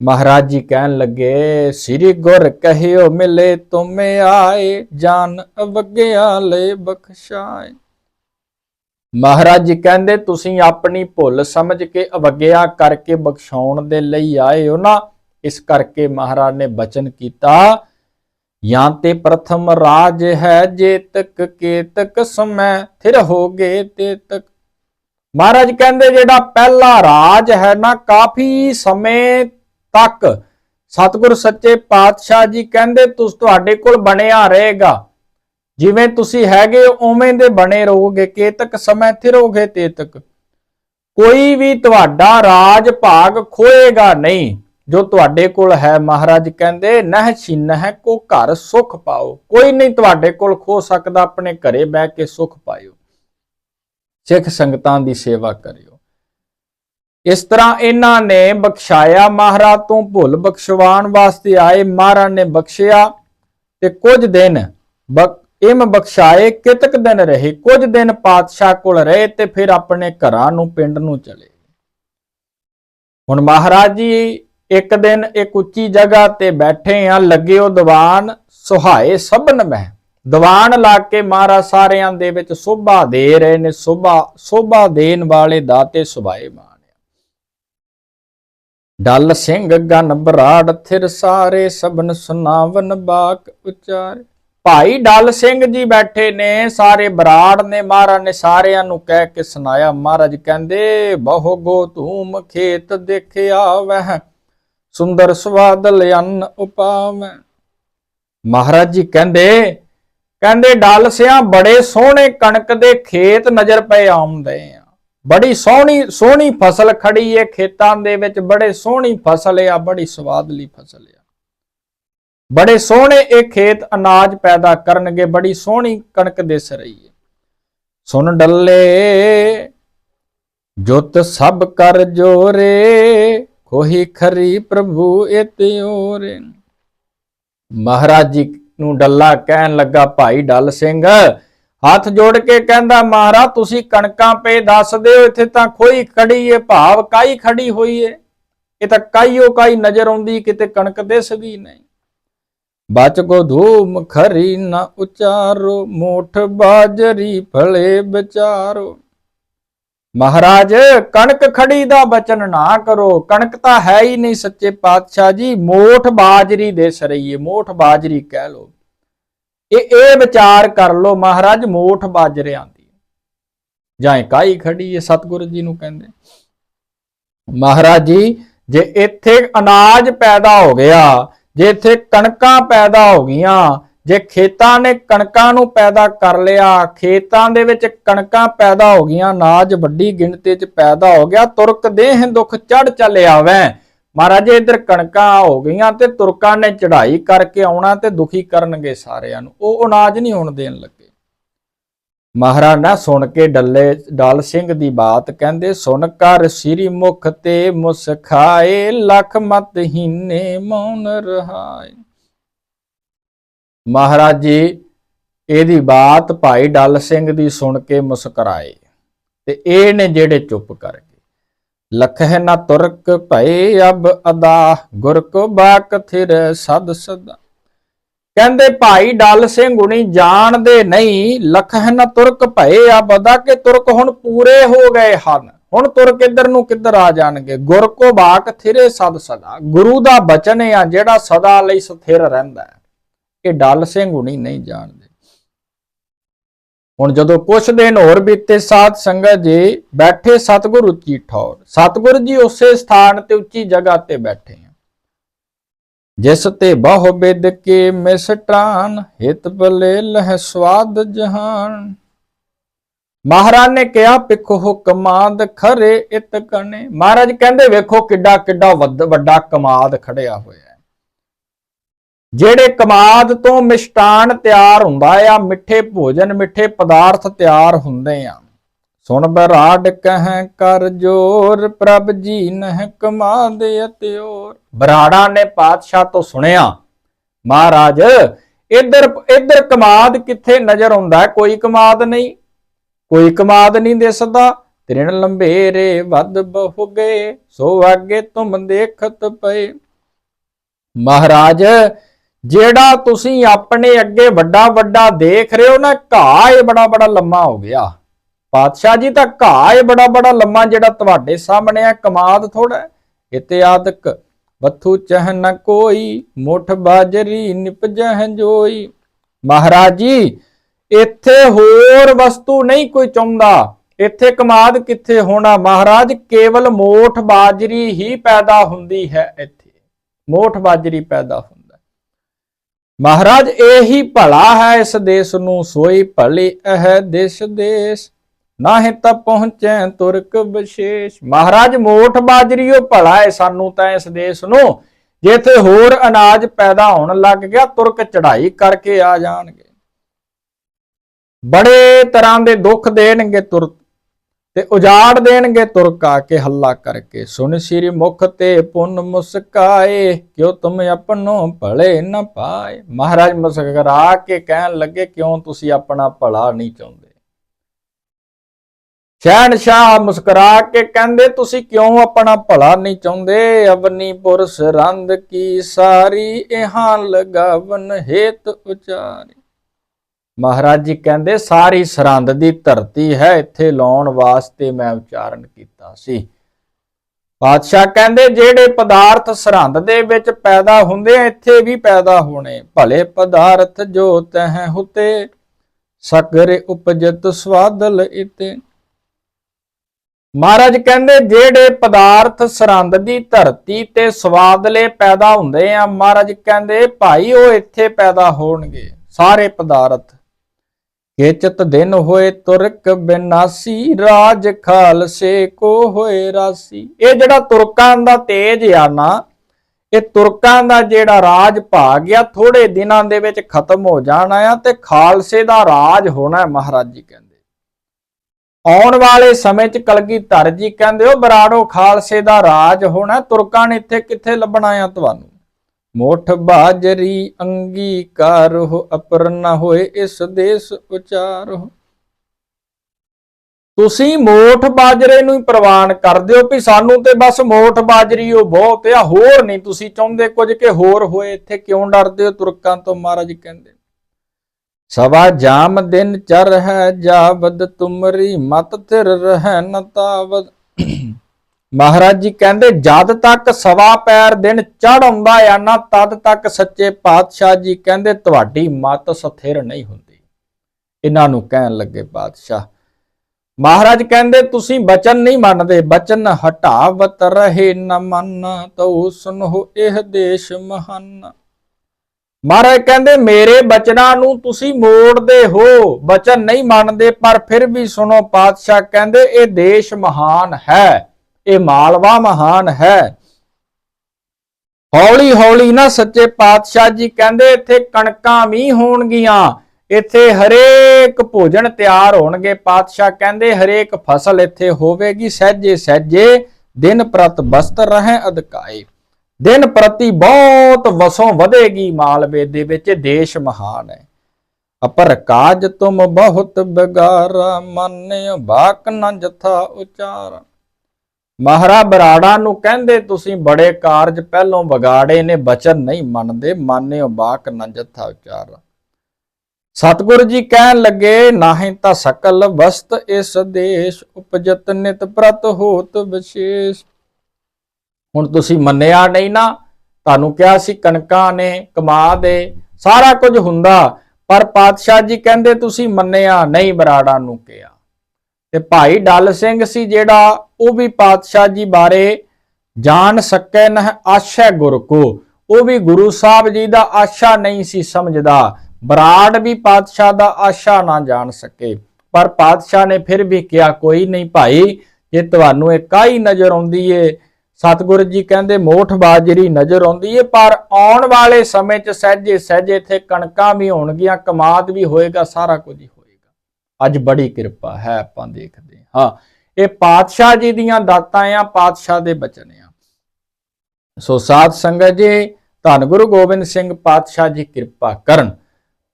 ਮਹਾਰਾਜ ਜੀ ਕਹਿਣ ਲੱਗੇ, ਸ੍ਰੀ ਗੁਰ ਕਹਿਓ ਮਿਲੇ, ਤੁਮੇ ਆਏ, ਜਾਨ ਅਵਗਿਆ ਲੈ ਬਖਸ਼ਾਏ। ਮਹਾਰਾਜ ਜੀ ਕਹਿੰਦੇ, ਤੁਸੀਂ ਆਪਣੀ ਭੁੱਲ ਸਮਝ ਕੇ ਅਵਗਿਆ ਕਰਕੇ ਬਖਸ਼ਾਉਣ ਦੇ ਲਈ ਆਏ ਹੋ ਨਾ। ਇਸ ਕਰਕੇ ਮਹਾਰਾਜ ਨੇ ਬਚਨ ਕੀਤਾ, ਜਾਂ ਤੇ ਪ੍ਰਥਮ ਰਾਜ ਹੈ ਜੇ ਤਕ ਕੇ ਤਕ ਸਮੈ ਥਿਰ ਹੋਗੇ ਤੇ ਤਕ। ਮਹਾਰਾਜ ਕਹਿੰਦੇ, ਜਿਹੜਾ ਪਹਿਲਾ ਰਾਜ ਹੈ ਨਾ, ਕਾਫੀ ਸਮੇਂ ਤੱਕ। ਸਤਿਗੁਰ ਸੱਚੇ ਪਾਤਸ਼ਾਹ ਜੀ ਕਹਿੰਦੇ, ਤੁਸ ਤੁਹਾਡੇ ਕੋਲ ਬਣਿਆ ਰਹੇਗਾ। ਜਿਵੇਂ ਤੁਸੀਂ ਹੈਗੇ ਉਵੇਂ ਦੇ ਬਣੇ ਰਹੋਗੇ, ਕੇਤਕ ਸਮੇਂ ਥਿਰੋਗੇ ਤੇਤਕ। ਕੋਈ ਵੀ ਤੁਹਾਡਾ ਰਾਜ ਭਾਗ ਖੋਏਗਾ ਨਹੀਂ, ਜੋ ਤੁਹਾਡੇ ਕੋਲ ਹੈ, ਮਹਾਰਾਜ ਕਹਿੰਦੇ, ਨਹਿ ਛਿਨਹਿ ਕੋ ਘਰ ਸੁਖ ਪਾਓ। ਕੋਈ ਨਹੀਂ ਤੁਹਾਡੇ ਕੋਲ ਖੋ ਸਕਦਾ, ਆਪਣੇ ਘਰੇ ਬਹਿ ਕੇ ਸੁਖ ਪਾਇਓ। ਸਿੱਖ ਸੰਗਤਾਂ ਦੀ ਸੇਵਾ ਕਰਿਓ। ਇਸ ਤਰ੍ਹਾਂ ਇਹਨਾਂ ਨੇ ਬਖਸ਼ਾਇਆ, ਮਹਾਰਾਜ ਤੋਂ ਭੁੱਲ ਬਖਸ਼ਵਾਉਣ ਵਾਸਤੇ ਆਏ, ਮਹਾਰਾਜ ਨੇ ਬਖਸ਼ਿਆ, ਤੇ ਕੁਝ ਦਿਨ ਬਕ ਇਮ ਬਖਸ਼ਾਏ, ਕਿਤਕ ਦਿਨ ਰਹੇ, ਕੁਝ ਦਿਨ ਪਾਤਸ਼ਾਹ ਕੋਲ ਰਹੇ ਤੇ ਫਿਰ ਆਪਣੇ ਘਰਾਂ ਨੂੰ, ਪਿੰਡ ਨੂੰ ਚਲੇ। ਹੁਣ ਮਹਾਰਾਜ ਜੀ, ਇੱਕ ਦਿਨ ਇੱਕ ਉੱਚੀ ਜਗ੍ਹਾ ਤੇ ਬੈਠੇ ਆ, ਲੱਗੇ ਉਹ ਦੀਵਾਨ ਸੁਹਾਏ ਸਭਨ ਮਹਿ। ਦੀਵਾਨ ਲਾ ਕੇ ਮਹਾਰਾਜ ਸਾਰਿਆਂ ਦੇ ਵਿੱਚ ਸੋਭਾ ਦੇ ਰਹੇ ਨੇ, ਸੋਭਾ ਸੋਭਾ ਦੇਣ ਵਾਲੇ ਦਾਤੇ ਸੁਭਾਏ ਮਾਨ ਡਲ ਸਿੰਘ ਗਨ ਬਰਾੜ, ਥਿਰ ਸਾਰੇ ਸਬਨ ਸੁਨਾਵਨ ਬਾਕ ਉਚਾਰੇ। ਭਾਈ ਡਲ ਸਿੰਘ ਜੀ ਬੈਠੇ ਨੇ, ਸਾਰੇ ਬਰਾੜ ਨੇ ਮਹਾਰਾਜ ਨੇ, ਸਾਰਿਆਂ ਨੂੰ ਕਹਿ ਕੇ ਸੁਣਾਇਆ। ਮਹਾਰਾਜ ਕਹਿੰਦੇ, ਬਹੁ ਗੋ ਧੂਮ ਖੇਤ ਦੇਖਿਆ ਵਹਿ, ਸੁੰਦਰ ਸਵਾਦ ਲਿਅਨ ਉਪਾਵੈ ਮਹਾਰਾਜ ਜੀ ਕਹਿੰਦੇ ਕਹਿੰਦੇ ਡਲ ਸਿਆਂ ਬੜੇ ਸੋਹਣੇ ਕਣਕ ਦੇ ਖੇਤ ਨਜ਼ਰ ਪਏ ਆਉਂਦੇ ਆ। ਬੜੀ ਸੋਹਣੀ ਸੋਹਣੀ ਫਸਲ ਖੜੀ ਏ ਖੇਤਾਂ ਦੇ ਵਿੱਚ, ਬੜੇ ਸੋਹਣੀ ਫਸਲ ਆ, ਬੜੀ ਸਵਾਦਲੀ ਫਸਲ ਆ। ਬੜੇ ਸੋਹਣੇ ਇਹ ਖੇਤ ਅਨਾਜ ਪੈਦਾ ਕਰਨਗੇ, ਬੜੀ ਸੋਹਣੀ ਕਣਕ ਦਿਸ ਰਹੀ ਹੈ। ਸੁਣ ਡੱਲੇ, ਜੁਤ ਸਭ ਕਰ ਜੋਰੇ ਕੋਹੀ ਖਰੀ ਪ੍ਰਭੂ ਇਤਿਓਰੇ ਮਹਾਰਾਜ ਜੀ ਨੂੰ ਡੱਲਾ ਕਹਿਣ ਲੱਗਾ, ਭਾਈ ਡੱਲ ਸਿੰਘ, ਹੱਥ ਜੋੜ ਕੇ ਕਹਿੰਦਾ, ਮਹਾਰਾਜ, ਤੁਸੀਂ ਕਣਕਾਂ ਪੇ ਦੱਸ ਦਿਓ, ਇੱਥੇ ਤਾਂ ਖੋਈ ਖੜੀ ਏ, ਭਾਵ ਕਾਈ ਖੜੀ ਹੋਈ ਏ? ਇਹ ਤਾਂ ਕਾਈਓ ਕਾਈ ਨਜ਼ਰ ਆਉਂਦੀ, ਕਿਤੇ ਕਣਕ ਦਿਸਦੀ ਨਹੀਂ। ਬਚ ਕੋ ਧੂਮ ਖਰੀ ਨਾ ਉਚਾਰੋ, ਮੋਠ ਬਾਜਰੀ ਫਲੇ ਵਿਚਾਰੋ। ਮਹਾਰਾਜ, ਕਣਕ ਖੜੀ ਦਾ ਬਚਨ ਨਾ ਕਰੋ। ਕਣਕ ਤਾਂ ਹੈ ਹੀ ਨਹੀਂ ਸੱਚੇ ਪਾਤਸ਼ਾਹ ਜੀ। ਮੋਠ ਬਾਜਰੀ ਦਿਸ ਰਹੀ ਮੋਠ ਬਾਜਰੀ ਕਹਿ ਲੋ ਇਹ ਇਹ ਵਿਚਾਰ ਕਰ ਲੋ ਮਹਾਰਾਜ, ਮੋਠ ਬਾਜਰਿਆਂ ਦੀ ਜਾਂ ਇਕਾਈ ਖੜੀ ਏ, ਸਤਿਗੁਰੂ ਜੀ ਨੂੰ ਕਹਿੰਦੇ। ਮਹਾਰਾਜ ਜੀ, ਜੇ ਇੱਥੇ ਅਨਾਜ ਪੈਦਾ ਹੋ ਗਿਆ ਜੇ ਇੱਥੇ ਕਣਕਾਂ ਪੈਦਾ ਹੋ ਗਈਆਂ, ਜੇ ਖੇਤਾਂ ਨੇ ਕਣਕਾਂ ਨੂੰ ਪੈਦਾ ਕਰ ਲਿਆ, ਖੇਤਾਂ ਦੇ ਵਿੱਚ ਕਣਕਾਂ ਪੈਦਾ ਹੋ ਗਈਆਂ, ਅਨਾਜ ਵੱਡੀ ਗਿਣਤੀ 'ਚ ਪੈਦਾ ਹੋ ਗਿਆ, ਤੁਰਕ ਦੇਹ ਦੁੱਖ ਚੜ ਚੱਲਿਆ ਵੈ। ਮਹਾਰਾਜ ਇਧਰ ਕਣਕਾਂ ਹੋ ਗਈਆਂ ਤੇ ਤੁਰਕਾਂ ਨੇ ਚੜ੍ਹਾਈ ਕਰਕੇ ਆਉਣਾ ਤੇ ਦੁਖੀ ਕਰਨਗੇ ਸਾਰਿਆਂ ਨੂੰ। ਉਹ ਅਨਾਜ ਨਹੀਂ ਹੋਣ ਦੇਣ ਲੱਗੇ। ਮਹਾਰਾਜ ਨਾ ਸੁਣ ਕੇ ਡੱਲੇ ਡਾਲ ਸਿੰਘ ਦੀ ਬਾਤ ਕਹਿੰਦੇ, ਸੁਣ ਕਰ ਸ੍ਰੀ ਮੁਖ ਤੇ ਮੁਸਖਾਏ ਲਖ ਮਤ ਹੀਨੇ ਮੌਨ ਰਹਾਏ। ਮਹਾਰਾਜ ਜੀ, ਇਹਦੀ ਬਾਤ ਭਾਈ ਡੱਲ ਸਿੰਘ ਦੀ ਸੁਣ ਕੇ ਮੁਸਕਰਾਏ ਤੇ ਇਹ ਨੇ ਜਿਹੜੇ ਚੁੱਪ ਕਰ ਗਏ ਹੈ ਨਾ ਤੁਰਕ ਭਏ ਅਬ ਅਦਾ, ਗੁਰ ਕੋ ਬਾਕ ਥਿਰ ਸਦ ਸਦਾ। ਕਹਿੰਦੇ, ਭਾਈ ਡੱਲ ਸਿੰਘ ਹੁਣੀ ਜਾਣਦੇ ਨਹੀਂ ਲਖਹਿ ਨਾ ਤੁਰਕ ਭਏ ਆ ਬਦਾ ਕਿ ਤੁਰਕ ਹੁਣ ਪੂਰੇ ਹੋ ਗਏ ਹਨ। ਹੁਣ ਤੁਰਕ ਇੱਧਰ ਨੂੰ ਕਿੱਧਰ ਆ ਜਾਣਗੇ? ਗੁਰ ਕੋ ਬਾਕ ਥਿਰੇ ਸਦ ਸਦਾ। ਗੁਰੂ ਦਾ ਬਚਨ ਆ ਜਿਹੜਾ ਸਦਾ ਲਈ ਸਥਿਰ ਰਹਿੰਦਾ ਹੈ। ਇਹ ਡੱਲ ਸਿੰਘ ਹੁਣੀ ਨਹੀਂ ਜਾਣਦੇ। ਹੁਣ ਜਦੋਂ ਪੁੱਛਦੇ ਦਿਨ ਹੋਰ ਬੀਤੇ ਸਾਧ ਸੰਗਤ ਜੀ, ਬੈਠੇ ਸਤਿਗੁਰ ਉੱਚੀ ਠੌਰ। ਸਤਿਗੁਰ ਜੀ ਉਸੇ ਸਥਾਨ ਤੇ ਉੱਚੀ ਜਗ੍ਹਾ ਤੇ ਬੈਠੇ ਆ। ਜਿਸ ਤੇ ਬਹੁ ਬਿਦ ਕੇ ਮਿਸਟਾਨ ਹਿਤ ਬਲੇ ਲਹਿ ਸਵਾਦ ਜਹਾਨ। ਮਹਾਰਾਜ ਨੇ ਕਿਹਾ ਪਿੱਖੋ ਹੁਕਮਾਦ ਖਰੇ ਇਤ ਕਣੇ। ਮਹਾਰਾਜ ਕਹਿੰਦੇ, ਵੇਖੋ ਕਿੱਡਾ ਕਿੱਡਾ ਵੱਡਾ ਕਮਾਦ ਖੜਿਆ ਹੋਇਆ ਜਿਹੜੇ ਕਮਾਦ ਤੋਂ ਮਿਸ਼ਟਾਨ ਤਿਆਰ ਹੁੰਦਾ ਆ, ਮਿੱਠੇ ਭੋਜਨ, ਮਿੱਠੇ ਪਦਾਰਥ ਤਿਆਰ ਹੁੰਦੇ ਆ ਸੁਣ ਬਰਾੜ ਕਹਿ ਕਰ ਜੋਰ, ਪ੍ਰਭ ਜੀ ਨਹਿ ਕਮਾਦ ਅਤਿਓਰ ਬਰਾੜਾ ਨੇ ਪਾਤਸ਼ਾਹ ਤੋਂ ਸੁਣਿਆ, ਮਹਾਰਾਜ, ਇੱਧਰ ਇੱਧਰ ਕਮਾਦ ਕਿੱਥੇ ਨਜ਼ਰ ਆਉਂਦਾ ਕੋਈ ਕਮਾਦ ਨਹੀਂ, ਕੋਈ ਕਮਾਦ ਨਹੀਂ ਦਿਸਦਾ। ਤ੍ਰਿਣ ਲੰਬੇਰੇ ਵੱਧ ਬਹੁ ਗਏ ਸੋ ਆਗੇ ਤੁਮ ਦੇਖਤ ਪਏ। ਮਹਾਰਾਜ, ਜਿਹੜਾ ਤੁਸੀਂ ਆਪਣੇ ਅੱਗੇ ਵੱਡਾ ਵੱਡਾ ਦੇਖ ਰਹੇ ਹੋ ਨਾ, ਘਾਹ ਇਹ ਬੜਾ ਬੜਾ ਲੰਮਾ ਹੋ ਗਿਆ। ਪਾਤਸ਼ਾਹ ਜੀ ਤਾਂ ਘਾਹ ਇਹ ਬੜਾ ਬੜਾ ਲੰਮਾ ਜਿਹੜਾ ਤੁਹਾਡੇ ਸਾਹਮਣੇ ਆ, ਕਮਾਦ ਥੋੜਾ ਇਤਿਆਦਕ ਬਥੂ ਚਹ ਨ ਕੋਈ, ਮੁਠ ਬਾਜਰੀ ਨਿਪਜਹ ਜੋਈ। ਮਹਾਰਾਜ ਜੀ, ਇੱਥੇ ਹੋਰ ਵਸਤੂ ਨਹੀਂ ਕੋਈ ਚਾਹੁੰਦਾ ਇੱਥੇ ਕਮਾਦ ਕਿੱਥੇ ਹੋਣਾ? ਮਹਾਰਾਜ, ਕੇਵਲ ਮੋਠ ਬਾਜਰੀ ਹੀ ਪੈਦਾ ਹੁੰਦੀ ਹੈ ਇੱਥੇ। ਮੋਠ ਬਾਜਰੀ ਪੈਦਾ ਹੁੰਦਾ ਮਹਾਰਾਜ, ਇਹੀ ਭਲਾ ਹੈ ਇਸ ਦੇਸ਼ ਨੂੰ, ਸੋਈ ਭਲੀ ਇਹ ਦੇਸ਼ ਦੇਸ਼। ਨਾਹਿ ਤਾਂ ਪਹੁੰਚੈ ਤੁਰਕ ਵਿਸ਼ੇਸ਼। ਮਹਾਰਾਜ, ਮੋਠ ਬਾਜਰੀਓ, ਭਲਾ ਹੈ ਸਾਨੂੰ ਤਾਂ ਇਸ ਦੇਸ਼ ਨੂੰ। ਜਿੱਥੇ ਹੋਰ ਅਨਾਜ ਪੈਦਾ ਹੋਣ ਲੱਗ ਗਿਆ, ਤੁਰਕ ਚੜਾਈ ਕਰਕੇ ਆ ਜਾਣਗੇ। ਬੜੇ ਤਰ੍ਹਾਂ ਦੇ ਦੁੱਖ ਦੇਣਗੇ ਤੁਰ ਤੇ ਉਜਾੜ ਦੇਣਗੇ ਤੁਰਕ ਆ ਕੇ ਹੱਲਾ ਕਰਕੇ। ਸੁਣ ਸ੍ਰੀ ਮੁਖ ਤੇ ਪੁੰਨ ਮੁਸਕਾਏ, ਕਿਉ ਤੁਮ ਆਪਣੋ ਭਲੇ ਨਾ ਪਾਏ? ਮਹਾਰਾਜ ਮੁਸਕਰਾ ਕੇ ਕਹਿਣ ਲੱਗੇ, ਕਿਉਂ ਤੁਸੀਂ ਆਪਣਾ ਭਲਾ ਨਹੀਂ ਚਾਹੁੰਦੇ? ਸ਼ਾਹ ਮੁਸਕਰਾ ਕੇ ਕਹਿੰਦੇ, ਤੁਸੀਂ ਕਿਉਂ ਆਪਣਾ ਭਲਾ ਨਹੀਂ ਚਾਹੁੰਦੇ? ਅਵਨੀ ਪੁਰਸ ਰੰਦ ਕੀ ਸਾਰੀ ਇਹਾਂ ਲਗਾਵਨ ਹੇਤ ਉਚਾਰੀ? ਮਹਾਰਾਜ ਜੀ ਕਹਿੰਦੇ, ਸਾਰੀ ਸਰੰਦ ਦੀ ਧਰਤੀ ਹੈ, ਇੱਥੇ ਲਾਉਣ ਵਾਸਤੇ ਮੈਂ ਉਚਾਰਨ ਕੀਤਾ ਸੀ। ਪਾਤਸ਼ਾਹ ਕਹਿੰਦੇ, ਜਿਹੜੇ ਪਦਾਰਥ ਸਰਹੰਦ ਦੇ ਵਿੱਚ ਪੈਦਾ ਹੁੰਦੇ ਆ, ਇੱਥੇ ਵੀ ਪੈਦਾ ਹੋਣੇ। ਭਲੇ ਪਦਾਰਥ ਜੋ ਤਹ ਹੁਤੇ ਸਕਰੇ ਉਪਜਤ ਸਵਾਦਲ ਇਤੇ। ਮਹਾਰਾਜ ਕਹਿੰਦੇ, ਜਿਹੜੇ ਪਦਾਰਥ ਸਰਹੰਦ ਦੀ ਧਰਤੀ ਤੇ ਸਵਾਦਲੇ ਪੈਦਾ ਹੁੰਦੇ ਆ, ਮਹਾਰਾਜ ਕਹਿੰਦੇ, ਭਾਈ ਉਹ ਇੱਥੇ ਪੈਦਾ ਹੋਣਗੇ, ਸਾਰੇ ਪਦਾਰਥ। ਕੇਚਤ ਦਿਨ ਹੋਏ ਤੁਰਕ ਬਿਨਾਸੀ, ਰਾਜ ਖਾਲਸੇ ਕੋ ਹੋਏ ਰਾਸੀ। ਇਹ ਜਿਹੜਾ ਤੁਰਕਾਂ ਦਾ ਤੇਜ ਆ ਨਾ ਇਹ ਤੁਰਕਾਂ ਦਾ ਜਿਹੜਾ ਰਾਜ ਭਾਗ ਆ ਥੋੜੇ ਦਿਨਾਂ ਦੇ ਵਿੱਚ ਖਤਮ ਹੋ ਜਾਣਾ ਆ ਤੇ ਖਾਲਸੇ ਦਾ ਰਾਜ ਹੋਣਾ ਮਹਾਰਾਜ ਜੀ ਕਹਿੰਦੇ। ਆਉਣ ਵਾਲੇ ਸਮੇਂ 'ਚ ਕਲਗੀਧਰ ਜੀ ਕਹਿੰਦੇ ਹੋ, ਬਰਾੜੋ ਖਾਲਸੇ ਦਾ ਰਾਜ ਹੋਣਾ, ਤੁਰਕਾਂ ਨੇ ਇੱਥੇ ਕਿੱਥੇ ਲੱਭਣਾ ਆ ਤੁਹਾਨੂੰ? ਮੋਠ ਬਾਜਰੀ ਅੰਗੀਕਾਰੋ ਅਪਰ ਨ ਹੋਏ ਇਸ ਦੇਸ ਉਚਾਰੋ ਤੁਸੀਂ ਮੋਠ ਬਾਜਰੇ ਨੂੰ ਹੀ ਪ੍ਰਵਾਨ ਕਰਦੇ ਹੋ ਵੀ ਸਾਨੂੰ ਤੇ ਬਸ ਮੋਠ ਬਾਜਰੀ ਉਹ ਬਹੁਤ ਆ, ਹੋਰ ਨਹੀਂ, ਤੁਸੀਂ ਚਾਹੁੰਦੇ ਕੁਝ ਕਿ ਹੋਰ ਹੋਏ, ਇੱਥੇ ਕਿਉਂ ਡਰਦੇ ਹੋ? ਤੁਰਕਾਂ ਤੋਂ ਮਹਾਰਾਜ ਕਹਿੰਦੇ ਸਵਾ ਜਾਮ ਦਿਨ ਚਰ ਹੈ ਜਾਵਦ, ਤੁਮਰੀ ਮਤ ਥਿਰ ਰਹਿ ਨ ਮਹਾਰਾਜ ਜੀ ਕਹਿੰਦੇ, ਜਦ ਤੱਕ ਸਵਾ ਪੈਰ ਦਿਨ ਚੜ ਆਉਂਦਾ ਆ ਨਾ, ਤਦ ਤੱਕ ਸੱਚੇ ਪਾਤਸ਼ਾਹ ਜੀ ਕਹਿੰਦੇ, ਤੁਹਾਡੀ ਮਤ ਸਥਿਰ ਨਹੀਂ ਹੁੰਦੀ। ਇਹਨਾਂ ਨੂੰ ਕਹਿਣ ਲੱਗੇ ਪਾਤਸ਼ਾਹ, ਮਹਾਰਾਜ ਕਹਿੰਦੇ, ਤੁਸੀਂ ਬਚਨ ਨਹੀਂ ਮੰਨਦੇ, ਬਚਨ ਹਟਾਵਤ ਰਹੇ ਨ ਮਨ, ਤਉ ਸੁਨਹੁ ਇਹ ਦੇਸ਼ ਮਹਾਨ। ਮਹਾਰਾਜ ਕਹਿੰਦੇ, ਮੇਰੇ ਬਚਨਾਂ ਨੂੰ ਤੁਸੀਂ ਮੋੜਦੇ ਹੋ। ਬਚਨ ਨਹੀਂ ਮੰਨਦੇ, ਪਰ ਫਿਰ ਵੀ ਸੁਣੋ, ਪਾਤਸ਼ਾਹ ਕਹਿੰਦੇ, ਇਹ ਦੇਸ਼ ਮਹਾਨ ਹੈ। ਇਹ ਮਾਲਵਾ ਮਹਾਨ ਹੈ। ਹੌਲੀ ਹੌਲੀ ਨਾ ਸੱਚੇ ਪਾਤਸ਼ਾਹ ਜੀ ਕਹਿੰਦੇ, ਇੱਥੇ ਕਣਕਾਂ ਵੀ ਹੋਣਗੀਆਂ। ਇੱਥੇ ਹਰੇਕ ਭੋਜਨ ਤਿਆਰ ਹੋਣਗੇ। ਪਾਤਸ਼ਾਹ ਕਹਿੰਦੇ, ਹਰੇਕ ਫਸਲ ਇੱਥੇ ਹੋਵੇਗੀ। ਸਹਿਜੇ ਸਹਿਜੇ ਦਿਨ ਪ੍ਰਤ ਬਸਤਰ ਰਹੇ ਅਧਕਾਏ। ਦਿਨ ਪ੍ਰਤੀ ਬਹੁਤ ਵਸੋਂ ਵਧੇਗੀ ਮਾਲਵੇ ਦੇ ਵਿੱਚ, ਦੇਸ਼ ਮਹਾਨ ਹੈ। ਅਪਰ ਕਾਜ ਤੁਮ ਬਹੁਤ ਬਗਾਰਾ, ਮੰਨਿਓ ਬਾਕ ਨ ਜਥਾ ਉਚਾਰ। ਮਹਾਰਾ ਬਰਾੜਾ ਨੂੰ ਕਹਿੰਦੇ, ਤੁਸੀਂ ਬੜੇ ਕਾਰਜ ਪਹਿਲੋਂ ਵਿਗਾੜੇ ਨੇ, ਬਚਨ ਨਹੀਂ ਮੰਨਦੇ, ਮੰਨਿਓ ਬਾਕ ਨ ਜਥਾ ਉਚਾਰ। ਸਤਿਗੁਰੂ ਜੀ ਕਹਿਣ ਲੱਗੇ, ਨਾਹੀਂ ਤਾਂ ਸਕਲ ਵਸਤ ਇਸ ਦੇਸ਼, ਉਪਜਤ ਨਿਤ ਪ੍ਰਤ ਹੋਤ ਵਿਸ਼ੇਸ਼। ਹੁਣ ਤੁਸੀਂ ਮੰਨਿਆ ਨਹੀਂ ਨਾ, ਤੁਹਾਨੂੰ ਕਿਹਾ ਸੀ ਕਣਕਾਂ ਨੇ, ਕਮਾ ਦੇ, ਸਾਰਾ ਕੁਝ ਹੁੰਦਾ, ਪਰ ਪਾਤਸ਼ਾਹ ਜੀ ਕਹਿੰਦੇ ਤੁਸੀਂ ਮੰਨਿਆ ਨਹੀਂ ਬਰਾੜਾ ਨੂੰ ਕਿਹਾ। ਤੇ ਭਾਈ ਡੱਲ ਸਿੰਘ ਸੀ ਜਿਹੜਾ, ਉਹ ਵੀ ਪਾਤਸ਼ਾਹ ਜੀ ਬਾਰੇ ਜਾਣ ਸਕੇ ਨਾ ਆਸ਼ਾ ਗੁਰ ਕੋ। ਉਹ ਵੀ ਗੁਰੂ ਸਾਹਿਬ ਜੀ ਦਾ ਆਸ਼ਾ ਨਹੀਂ ਸੀ ਸਮਝਦਾ। ਬਰਾੜ ਵੀ ਪਾਤਸ਼ਾਹ ਦਾ ਆਸ਼ਾ ਨਾ ਜਾਣ ਸਕੇ। ਪਰ ਪਾਤਸ਼ਾਹ ਨੇ ਫਿਰ ਵੀ ਕਿਹਾ, ਕੋਈ ਨਹੀਂ ਭਾਈ, ਜੇ ਤੁਹਾਨੂੰ ਇਹ ਕਾਈ ਨਜ਼ਰ ਆਉਂਦੀ ਏ ਸਤਿਗੁਰੂ ਜੀ ਕਹਿੰਦੇ, ਮੋਠ ਬਾਜਰੀ ਨਜ਼ਰ ਆਉਂਦੀ ਏ, ਪਰ ਆਉਣ ਵਾਲੇ ਸਮੇਂ 'ਚ ਸਹਿਜੇ ਸਹਿਜੇ ਇੱਥੇ ਕਣਕਾਂ ਵੀ ਹੋਣਗੀਆਂ, ਕਮਾਦ ਵੀ ਹੋਏਗਾ, ਸਾਰਾ ਕੁਝ ਹੀ ਹੋਏਗਾ। ਅੱਜ ਬੜੀ ਕਿਰਪਾ ਹੈ ਆਪਾਂ ਦੇਖਦੇ ਹਾਂ। ਇਹ ਪਾਤਸ਼ਾਹ ਜੀ ਦੀਆਂ ਦਾਤਾਂ ਆ, ਪਾਤਸ਼ਾਹ ਦੇ ਬਚਨ ਆ। ਸੋ ਸਾਧ ਸੰਗਤ ਜੀ, ਧੰਨ ਗੁਰੂ ਗੋਬਿੰਦ ਸਿੰਘ ਪਾਤਸ਼ਾਹ ਜੀ ਕਿਰਪਾ ਕਰਨ।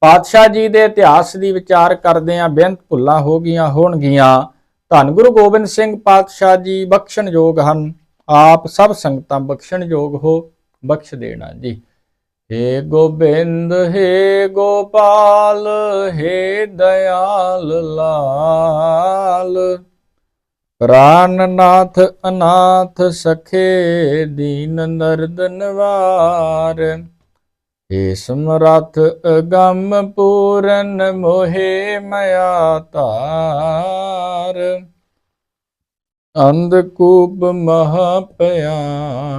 ਪਾਤਸ਼ਾਹ ਜੀ ਦੇ ਇਤਿਹਾਸ ਦੀ ਵਿਚਾਰ ਕਰਦੇ ਆਂ ਬੇਅੰਤ ਭੁੱਲਾਂ ਹੋ ਗਈਆਂ, ਹੋਣਗੀਆਂ। ਧੰਨ ਗੁਰੂ ਗੋਬਿੰਦ ਸਿੰਘ ਪਾਤਸ਼ਾਹ ਜੀ, ਬਖਸ਼ਣਯੋਗ ਹਨ। ਆਪ ਸਭ ਸੰਗਤਾਂ ਬਖਸ਼ਣਯੋਗ ਹੋ, ਬਖਸ਼ ਦੇਣਾ ਜੀ। ਹੇ ਗੋਬਿੰਦ, ਹੇ ਗੋਪਾਲ, ਹੇ ਦਇਆਲ ਲਾਲ। ਪ੍ਰਾਨਨਾਥ ਅਨਾਥ ਸਖੇ ਦੀਨ ਨਰਦ ਨਿਵਾਰ ਏ ਸਮਰਥ ਅਗੰਮ ਪੂਰਨ ਮੋਹੇ ਮਾਇਆ ਤਾਰ ਅੰਧਕੂਪ ਮਹਾ ਪਿਆ